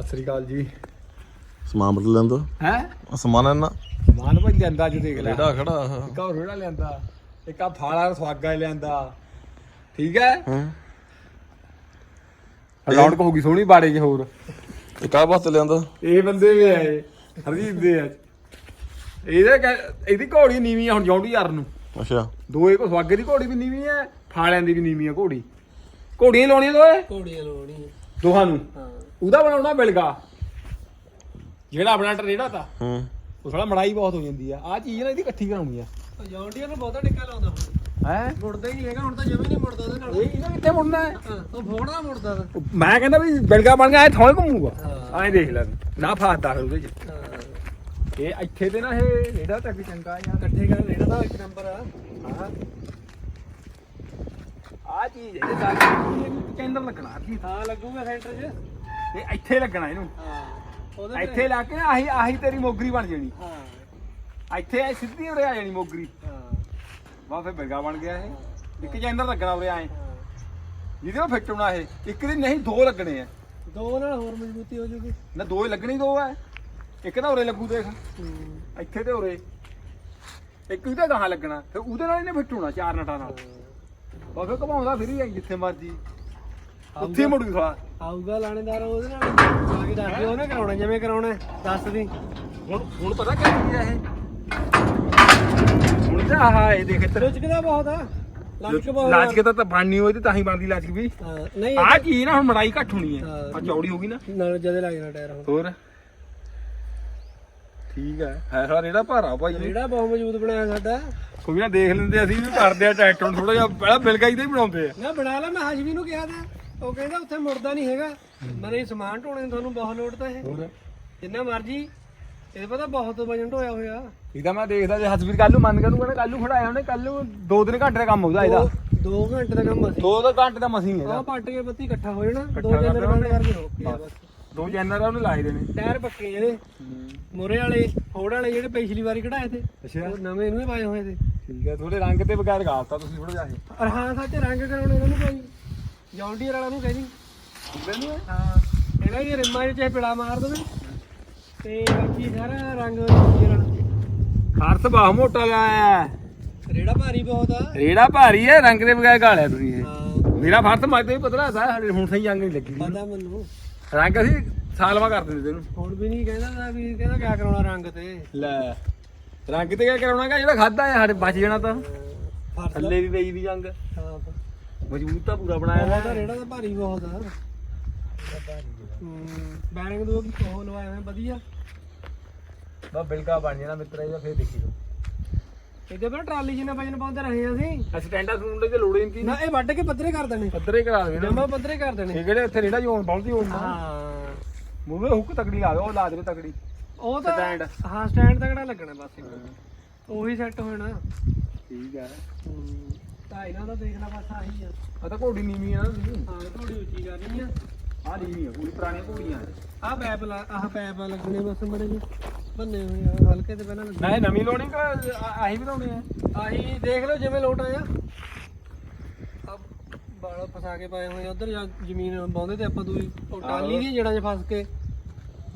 ਸਤਿ ਸ੍ਰੀ ਅਕਾਲ ਜੀ। ਸਮਾਨ ਬਦਲ ਲੈਂਦਾ। ਹੈ? ਸਮਾਨ ਇਹਨਾਂ ਮਾਨ ਭਾਈ ਲਿਆਂਦਾ ਅੱਜ ਦੇਖ ਲੈ। ਜਿਹੜਾ ਖੜਾ ਆਹ ਇੱਕ ਹੋਰ ਰੇੜਾ ਲਿਆਂਦਾ। ਇੱਕ ਆ ਫਾਲਾ ਸਵਾਗਾ ਲਿਆਂਦਾ। ਠੀਕ ਹੈ? ਹਾਂ? ਰੌਣਕ ਹੋ ਗਈ ਸੋਹਣੀ ਬਾੜੇ 'ਚ ਹੋਰ। ਇਹ ਕਾਹ ਵਾਸਤੇ ਲਿਆਂਦਾ। ਇਹ ਬੰਦੇ ਵੀ ਆਏ। ਹਰਜੀਤ ਦੇ ਆ। ਇਹਦੇ ਕਹਿ- ਇਹਦੀ ਘੋੜੀ ਨੀਵੀਂ ਆ ਹੁਣ ਜੌਂਡੀ ਯਾਰ ਨੂੰ। ਅੱਛਾ। ਦੋਏ ਕੋ ਸਵਾਗੇ ਦੀ ਘੋੜੀ ਵੀ ਨੀਵੀਂ ਹੈ ਫਾਲਿਆਂ ਦੀ ਵੀ ਨੀਵੀਂ ਹੈ ਘੋੜੀ। ਘੋੜੀਆਂ ਹੀ ਲਾਉਣੀਆਂ ਦੋਏ? ਘੋੜੀਆਂ ਲਾਉਣੀ ਦੋਹਾਂ ਨੂੰ? ਹਾਂ। ਉਹਦਾ ਬਣਾਉਣਾ ਬਿਲਗਾ ਜਿਹੜਾ ਆਪਣਾ ਟਰੇੜਾ ਤਾ ਹੂੰ। ਉਹ ਥੋੜਾ ਮੜਾਈ ਬਹੁਤ ਹੋ ਜਾਂਦੀ ਆ। ਆ ਚੀਜ਼ ਨਾ ਇਹਦੀ ਇਕੱਠੀ ਕਰਾਉਣੀ ਆ। ਜੌਂਡੀਆਂ ਨੂੰ ਬਹੁਤਾ ਟਿੱਕਾ ਲਾਉਂਦਾ ਹੁਣ। ਹੈ? ਮੁੜਦਾ ਹੀ ਨਹੀਂ ਹੈਗਾ ਹੁਣ ਤਾਂ ਜਮੇ ਨਹੀਂ ਮੁੜਦਾ ਉਹਦੇ ਨਾਲ। ਇਹ ਇਹਨਾਂ ਕਿੱਥੇ ਮੁੜਨਾ ਹੈ? ਹਾਂ, ਉਹ ਫੋੜਦਾ ਮੁੜਦਾ ਵਾ। ਉਹ ਮੈਂ ਕਹਿੰਦਾ ਵੀ ਬਿਲਗਾ ਬਣ ਗਿਆ ਐ ਥੋੜੇ ਘੁੰਮੂਗਾ। ਹਾਂ। ਐਂ ਦੇਖ ਲੈ। ਨਾ ਫਾਸਦਾ ਉਹਦੇ ਚ। ਹਾਂ। ਇਹ ਇੱਥੇ ਤੇ ਨਾ ਇਹ ਰੇੜਾ ਤੱਕ ਚੰਗਾ ਯਾਰ ਇਕੱਠੇ ਕਰ ਰੇੜਾ ਦਾ ਇੱਕ ਨੰਬਰ ਆ। ਆ ਚੀਜ਼ ਇਹਦੇ ਨਾਲ ਕੈਂਡਲ ਲੱਗਣਾ। ਸੀ ਹਾਂ ਲੱਗੂਗਾ ਸੈਂਟਰ 'ਚ। ਇਹ ਇੱਥੇ ਲੱਗਣਾ ਇਹਨੂੰ। ਹਾਂ ਉਹਦੇ ਤੇ- ਇੱਥੇ ਲਾ ਕੇ ਨਾ ਆਹੀ ਆਹੀ ਤੇਰੀ ਮੋਗਰੀ ਬਣ ਜਾਣੀ। ਹਾਂ। ਇੱਥੇ ਐ ਸਿੱਧੀ ਉਰੇ ਆ ਜਾਣੀ ਮੋਗਰੀ। ਹਾਂ। ਵਾ ਫਿਰ ਬਿਲਗਾ ਬਣ ਗਿਆ ਇਹ। ਇੱਕ ਜੈਂਡਰ ਲੱਗਣਾ ਉਰੇ ਹਾਂ। ਜਿਹਦੇ ਨਾਲ ਫਿੱਟ ਹੋਣਾ ਇਹ। ਇੱਕ ਦੀ ਨਹੀਂ ਦੋ ਲੱਗਣੇ ਆ। ਦੋ ਨਾਲ ਹੋਰ ਮਜ਼ਬੂਤੀ ਹੋ ਜੂਗੀ। ਨਾ ਦੋ ਹੀ ਲੱਗਣੀ ਦੋ ਐ ਇੱਕ ਤਾਂ ਉਰੇ ਲੱਗੂ ਦੇਖ। ਇੱਥੇ ਤੇ ਉਰੇ। ਇੱਕ ਉਹਦੇ ਗਾਹਾਂ ਲੱਗਣਾ। ਫਿਰ ਉਹਦੇ ਨਾਲ ਇਹਨੇ ਫਿੱਟ ਹੋਣਾ ਚਾਰ ਨਟਾਂ ਨਾਲ। ਬਸ ਘਮਾਉਂਦਾ ਫਿਰ ਹੀ ਜਿੱਥੇ ਮਰਜ਼ੀ। ਉੱਥੇ ਮੁੜ ਗਿਆ। ਆਊਗਾ ਲਾਣੇਦਾਰ ਉਹਦੇ ਨਾਲ। ਆ ਕੇ ਦੱਸ ਦਿਓ ਉਹਨੇ ਕਰਾਉਣਾ ਜਿਵੇਂ ਕਰਾਉਣਾ ਹੈ, ਦੱਸ ਦੀ। ਹੁਣ ਹੁਣ ਪਤਾ ਕੀ ਚੀਜ਼ ਆ ਇਹ? ਹੁਣ ਤਾਂ ਆਹ ਇਹ ਦੇਖ ਇੱਧਰ। ਲੁਚਕਦਾ ਬਹੁਤ ਆ। ਲੰਚ ਬਹੁਤ ਲਾਜ ਕੇ ਤਾਂ ਤਾਂ ਬਣਨੀ ਹੋਈ ਤੇ ਤਾਂ ਹੀ ਬਣਦੀ ਲਾਜ ਵੀ। ਹਾਂ, ਨਹੀਂ ਆਹ ਚੀਜ਼ ਨਾ ਹੁਣ ਮੜਾਈ ਘੱਟ ਹੋਣੀ ਹੈ। ਹਾਂ। ਆ ਚੌੜੀ ਹੋ ਗਈ ਨਾ। ਨਾਲ ਜਦੇ ਲੱਗ ਜਾਣਾ ਟਾਇਰ ਹੁਣ। ਹੋਰ? ਠੀਕ ਹੈ ਹੈ ਸਾਰਾ ਰੇੜਾ ਭਾਰਾ ਭਾਈ। ਰੇੜਾ ਬਹੁਤ ਮਜ਼ਬੂਤ ਬਣਾਇਆ ਸਾਡਾ। ਕੋਈ ਨਾ ਦੇਖ ਲੈਂਦੇ ਅਸੀਂ ਵੀ। ਕਰਦੇ ਆ ਟਰੈਕਟਰ ਥੋੜਾ ਜਿਹਾ ਪਹਿਲਾਂ ਬਿਲਗਾਈ ਤੇ ਹੀ ਬਣਾਉਂਦੇ ਆ। ਨਾ ਬਣਾ ਲੈ ਮੈਂ ਹਾਸ਼ਮੀ ਨੂੰ ਕਿਹਾ ਤਾ। ਉਹ ਕਹਿੰਦਾ ਉੱਥੇ ਮੁੜਦਾ ਨਹੀਂ ਹੈਗਾ। ਮੇਰੇ ਸਮਾਨ ਢੋਣੇ ਨੂੰ ਤੁਹਾਨੂੰ ਬਹੁਤ ਲੋੜ ਤਾਂ ਇਹ। ਹੋਰ? ਜਿੰਨਾ ਮਰਜ਼ੀ ਇਹ ਪਤਾ ਬਹੁਤ ਵਜਨ ਢੋਇਆ ਹੋਇਆ। ਇਹਦਾ ਮੈਂ ਦੇਖਦਾ ਜੇ ਹਸਬੀਰ ਕੱਲ ਨੂੰ ਮੰਨ ਕੇ ਤੂੰ ਕਹਿੰਦਾ ਕੱਲ ਨੂੰ ਖੜਾਇਆ ਉਹਨੇ ਕੱਲ ਨੂੰ ਦੋ ਦਿਨ ਘੰਟੇ ਦਾ ਕੰਮ ਹੋਊਗਾ ਇਹਦਾ। ਦੋ- ਦੋ ਘੰਟੇ ਦਾ ਕੰਮ ਅਸੀਂ ਦੋ ਦੋ ਘੰਟੇ ਦਾ ਮਸੀਂ ਆਹ ਇਹਦਾ ਪੱਟ ਕੇ ਬੱਤੀ ਇਕੱਠਾ ਹੋ ਜਾਣਾ ਦੋ ਜਨਰ ਬੰਦ। ਕਰਕੇ ਰੋਕ ਕੇ ਬਸ। ਦੋ ਜੈਨਰ ਉਹਨੇ ਲਾਏ ਦੇਣੇ ਟਾਇਰ ਪੱਕੇ ਜਿਹੜੇ ਮੋਰੇ ਵਾਲੇ ਫੋੜ ਵਾਲੇ ਜਿਹੜੇ ਪਿਛਲੀ ਵਾਰੀ ਕਢਾਏ ਤੇ ਉਹ ਨਵੇਂ ਇਹਨੂੰ ਹੀ ਪਾਏ ਹੋਏ ਤੇ। ਠੀਕ ਹੈ ਥੋੜੇ ਰੰਗ ਤੇ ਬਗੈਰ ਗਾਲਤਾ ਤੁਸੀਂ ਥੋੜਾ ਜਿਹਾ ਇਹ। ਹਾਂ ਸੱਚ ਰੰਗ ਕਰਾਉਣੇ ਇਹਨਾਂ ਨੂੰ ਕੋਈ ਜੌਂਡੀਅਰ ਵਾਲਾ ਨੂੰ ਕਹਿੰਦੀ। ਮੈਨੂੰ ਹਾਂ? ਇਹਦਾ ਇਹ ਰਿਮਾਂ ਚ ਚਾਹੇ ਪਿੜਾ ਮਾਰ ਦੇਵੇ। ਤੇ ਬਾਕੀ ਸਾਰਾ ਰੰਗ ਜੌਂਡੀਅਰ ਵਾਲਾ ਹਰਸ ਬਾਹ ਮੋਟਾ ਲਾਇਆ ਰੇੜਾ ਭਾਰੀ ਬਹੁਤ ਆ। ਰੇੜਾ ਭਾਰੀ ਹੈ ਰੰਗ ਦੇ ਬਗੈਰ ਗਾਲਿਆ ਤੁਸੀਂ ਇਹ। ਹਾਂ। ਮੇਰਾ ਫਰਤ ਮੱਤੇ ਵੀ ਪਤਲਾ ਸਾਡੇ ਹੁਣ ਸਹੀ ਜੰਗ ਨਹੀਂ ਲੱਗੀ। ਪਤਾ ਮੈਨੂੰ। ਰੰਗ ਅਸੀਂ ਸਾਲਵਾ ਕਰ ਦਿੰਦੇ ਤੈਨੂੰ। ਹੁਣ ਵੀ ਨਹੀਂ ਕਹਿੰਦਾ ਨਾ ਵੀ ਕਹਿੰਦਾ ਕਿਆ ਕਰਾਉਣਾ ਰੰਗ ਤੇ। ਲੈ ਰੰਗ ਤੇ ਕਿਆ ਕਰਾਉਣਾਗਾ ਜਿਹੜਾ ਖਾਦਾ ਹੈ ਸਾਡੇ ਬਚ ਜਾਣਾ ਤਾਂ। ਫਰਸ ਦਾ ਥੱਲੇ ਵੀ ਪਈ ਦੀ ਜੰਗ। ਹਾਂ ਮਜ਼ਬੂਤ ਤਾਂ ਪੂਰਾ ਬਣਾਇਆ ਬਹੁਤ ਆ ਹੋਇਆ ਰੇੜਾ ਤਾਂ ਭਾਰੀ ਬਹੁਤ ਆ। ਹੂੰ ਬੈਰਿੰਗ ਦੋ ਕੀ ਉਹ ਲਵਾਏ ਹੋਏ ਵਧੀਆ। ਬਾ ਬਿਲਕਾ ਬਣ ਜਾਣਾ ਮਿੱਤਰਾ ਇਹਦਾ ਫੇਰ ਦੇਖੀ ਤੂੰ ਇਹਦੇ ਪਰ ਟਰਾਲੀ ਜਿੰਨਾ ਵਜਨ ਪਾਉਂਦੇ ਰਹੇ ਅਸੀਂ। ਅਸਿਸਟੈਂਟਾਂ ਸੁਣਨ ਦੀ ਲੋੜ ਹੀ ਨਹੀਂ ਨਾ ਇਹ ਵੱਢ ਕੇ ਪੱਧਰੇ ਕਰ ਦੇਣੇ। ਪੱਧਰੇ ਕਰਾ ਦੇਣਾ ਜਮਾ ਪੱਧਰੇ ਕਰ ਦੇਣੇ। ਇਹ ਕਿਹੜੇ ਇੱਥੇ ਰੇੜਾ ਜੋਨ ਬਹੁਤੀ ਹੋਣ ਹਾਂ। ਮੂਵੇ ਹੁੱਕ ਤਕੜੀ ਲਾ ਦੇ ਉਹ ਲਾ ਦੇ ਤਕੜੀ। ਉਹ ਤਾਂ Stand. ਹਾਂ ਸਟੈਂਡ ਤਕੜਾ ਲੱਗਣਾ ਬਸ। ਇੱਕ। ਉਹੀ ਸੈੱਟ ਹੋ ਜਾਣਾ ਠੀਕ ਹੈ। ਤਾਂ ਇਹਨਾਂ ਦਾ ਦੇਖਣਾ ਬਸ ਆਹੀ ਆ। ਆ ਤਾਂ ਘੋੜੀ ਨੀਵੀਂ ਆ ਨਾ ਤੁਸੀਂ ਹਾਂ ਥੋੜੀ ਉੱਚੀ ਕਰਨੀ ਆ। ਆ ਨੀਵੀਂ ਆ ਪੂਰੀ ਪੁਰਾਣੀਆਂ ਘੋੜੀਆਂ ਆਹ ਪੈਪ ਲਾ ਆਹ ਪੈਪ ਲੱਗਣੇ ਬਸ ਮੜੇ ਜਿਹੇ। ਬੰਨੇ ਹੋਏ ਆ ਹਲਕੇ ਤੇ ਪਹਿਲਾਂ ਲੱਗੇ ਨਾ ਇਹ ਨਵੀਂ ਲੋਣੀ ਕਾ ਆਹੀ ਬਣਾਉਣੇ ਆ? ਆਹੀ ਦੇਖ ਲਓ ਜਿਵੇਂ ਲੋਟ ਆਇਆ। ਆ ਬਾਲ ਫਸਾ ਕੇ ਪਾਏ ਹੋਏ ਉਧਰ ਜਾਂ ਜ਼ਮੀਨ ਬਾਉਂਦੇ ਤੇ ਆਪਾਂ ਦੂਈ ਉਹ ਟਾਲੀ ਦੀ ਜੜਾਂ 'ਚ ਫਸ ਕੇ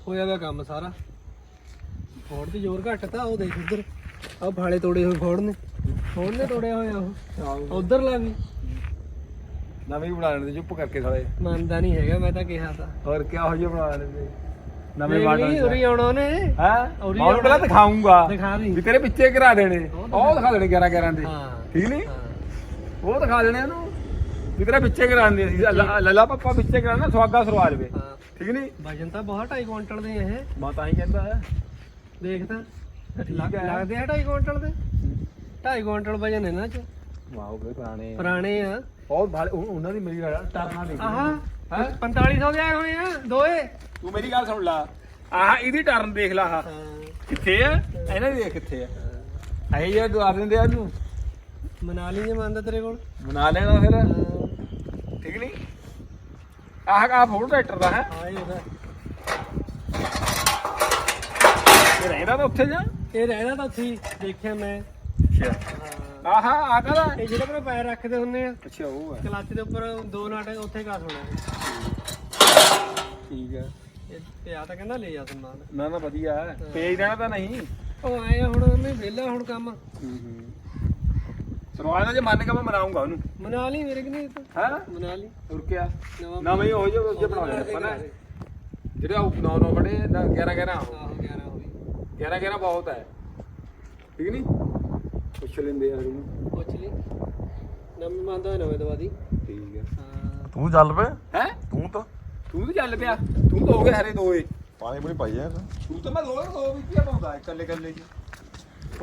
ਹੋਇਆ ਵਾ ਕੰਮ ਸਾਰਾ। ਫੋੜ ਤੇ ਜ਼ੋਰ ਘੱਟ ਤਾ ਉਹ ਦੇਖ ਉਧਰ ਆਹ ਫਾਲੇ ਤੋੜੇ ਹੋਏ ਫੋੜ ਨੇ। ਫੋੜ ਨੇ ਤੋੜਿਆ ਹੋਇਆ ਉਹ। ਉਧਰ ਲਾ ਵੀ। ਨਵੀਂ ਬਣਾ ਲੈਣੇ ਚੁੱਪ ਕਰਕੇ ਸਾਲੇ। ਮੰਨਦਾ ਨਹੀਂ ਹੈਗਾ ਮੈਂ ਤਾਂ ਕਿਹਾ ਤਾਂ। ਹੋਰ ਕੀ ਹੋ ਜੇ ਬਣਾ ਲੈਣੇ ਨਵੇਂ ਮਾਡਲ ਉਰੀ ਆਉਣਾ ਉਹਨੇ। ਹੈ? ਉਰੀ ਮੈਂ ਪਹਿਲਾਂ ਦਿਖਾਉਂਗਾ ਦਿਖਾ ਦੀ। ਵੀ ਤੇਰੇ ਪਿੱਛੇ ਕਰਾ ਦੇਣੇ। ਉਹ ਦਿਖਾ ਦੇਣੇ 11 11 ਦੇ। ਹਾਂ। ਠੀਕ ਨਹੀਂ? ਉਹ ਦਿਖਾ ਦੇਣੇ ਇਹਨੂੰ ਵੀ ਤੇਰੇ ਪਿੱਛੇ ਕਰਾਉਂਦੇ ਸੀ ਲੱਲਾ ਪੱਪਾ ਪਿੱਛੇ ਕਰਾਣਾ ਸਵਾਗਾ ਸਰਵਾ ਲਵੇ ਠੀਕ ਨਹੀਂ? ਵਜਨ ਤਾਂ ਬਹੁਤ 2.5 ਕੁਇੰਟਲ ਦੇ ਇਹ। ਮੈਂ ਤਾਂ ਹੀ ਕਹਿੰਦਾ। ਹੈ ਦੇਖ ਤਾਂ। ਠੀਕ ਹੈ। ਲੱਗਦੇ ਆ 2.5 ਕੁਇੰਟਲ ਦੇ? 2.5 ਕੁਇੰਟਲ ਵਜਨ ਇਹਨਾਂ ਚ। ਵਾਓ ਬਈ ਪੁਰਾਣੇ ਪੁਰਾਣੇ ਆ। ਬਹੁਤ ਭਾਲੇ ਉਹ- ਉਹਨਾਂ ਦੀ ਮੇਰੀ ਗੱਲ ਟਰਨਾ ਦੇਖ ਆਹ ਹੈਂ? 4500 ਦੇ ਆਏ ਹੋਏ ਆ ਦੋਏ। ਤੂੰ ਮੇਰੀ ਗੱਲ ਸੁਣ ਲਾ। ਆਹ ਇਹਦੀ ਟਰਨ ਦੇਖ ਲਾ ਆਹ। ਕਿੱਥੇ ਆ? ਇਹਨਾਂ ਦੀ ਦੇਖ ਕਿੱਥੇ ਆ। ਆਏ ਯਾਰ ਦਵਾ ਦਿੰਦੇ ਆ ਇਹਨੂੰ। ਮਨਾਲੀ ਜੇ ਮੰਨਦਾ ਤੇਰੇ ਕੋਲ। ਬਣਾ ਲੈਣਾ ਫਿਰ। ਠੀਕ ਨਹੀਂ? ਆਹ ਆਹ ਫੋਰ ਟਰੈਕਟਰ ਦਾ ਹੈ? ਇਹ ਉਹਦਾ ਇਹ ਰਹਿੰਦਾ ਤਾਂ ਉੱਥੇ ਜਾ? ਇਹ ਰਹਿਣਾ ਤਾਂ ਉੱਥੇ ਹੀ, ਦੇਖਿਆ ਮੈਂ। ਅੱਛਾ। ਆਹ ਆਹ ਕਾਹਦਾ ਇਹ ਜਿਹੜੇ ਕੋਲ ਪੈਰ ਰੱਖਦੇ ਹੁੰਦੇ ਆ। ਅੱਛਾ ਉਹ ਹੈ ਕਲੱਚ ਦੇ ਉੱਪਰ ਦੋ ਨਾਟ ਉੱਥੇ ਕਰ ਹੋਣਾ ਠੀਕ ਹੈ ਇਹ ਪਿਆ ਤਾਂ ਕਹਿੰਦਾ ਲੈ ਜਾ ਸਮਾਨ ਨਾ ਨਾ ਵਧੀਆ ਹੈ। ਤੇਜ਼ ਰਹਿਣਾ ਤਾਂ ਨਹੀਂ। ਉਹ ਆਏ ਆ ਹੁਣ ਮੈਂ ਵਿਹਲਾ ਹੁਣ ਕੰਮ। ਹੂੰ ਹੂੰ। ਸਰਵਾਣਾ ਜੇ ਮੰਨ ਕੇ ਮੈਂ ਮਨਾਉਂਗਾ ਉਹਨੂੰ। ਮਨਾ ਲਈ ਮੇਰੇ ਕਿ ਨਹੀਂ ਹੈ? ਮਨਾ ਲਈ। ਹੋਰ ਕਿਆ? ਨਵਾਂ ਨਵੇਂ ਹੋ ਜਾਓ ਅੱਗੇ ਬਣਾ ਲੈਣਾ ਪਤਾ ਹੈ ਜਿਹੜੇ ਉਹ 9 9 ਬੜੇ 11 11 ਆਹੋ 11 ਹੋ ਗਈ 11 11 ਬਹੁਤ ਹੈ ਠੀਕ ਨਹੀਂ ਪੁੱਛ ਲੈਂਦੇ ਯਾਰ ਇਹਨੂੰ ਪੁੱਛ ਲਈ। ਨਵੀਂ ਮੰਨਦਾ ਨਵੇਂ ਦਵਾ ਦੀ। ਠੀਕ ਹੈ ਹਾਂ। ਤੂੰ ਚੱਲ ਪਏ? ਹੈ? ਤੂੰ ਤਾਂ। ਤੂੰ ਤਾਂ ਚੱਲ ਪਿਆ। ਤੂੰ ਤਾਂ ਹੋ ਗਿਆ ਹਰੇ ਦੋਏ ਪਾਣੀ ਪੂਣੀ ਪਾਈ ਜਾ ਤੂੰ ਤਾਂ ਮੈਂ ਦੋਏ ਦੋ ਵੀ ਕੀ ਪਾਉਂਦਾ ਇਕੱਲੇ ਇਕੱਲੇ ਚ।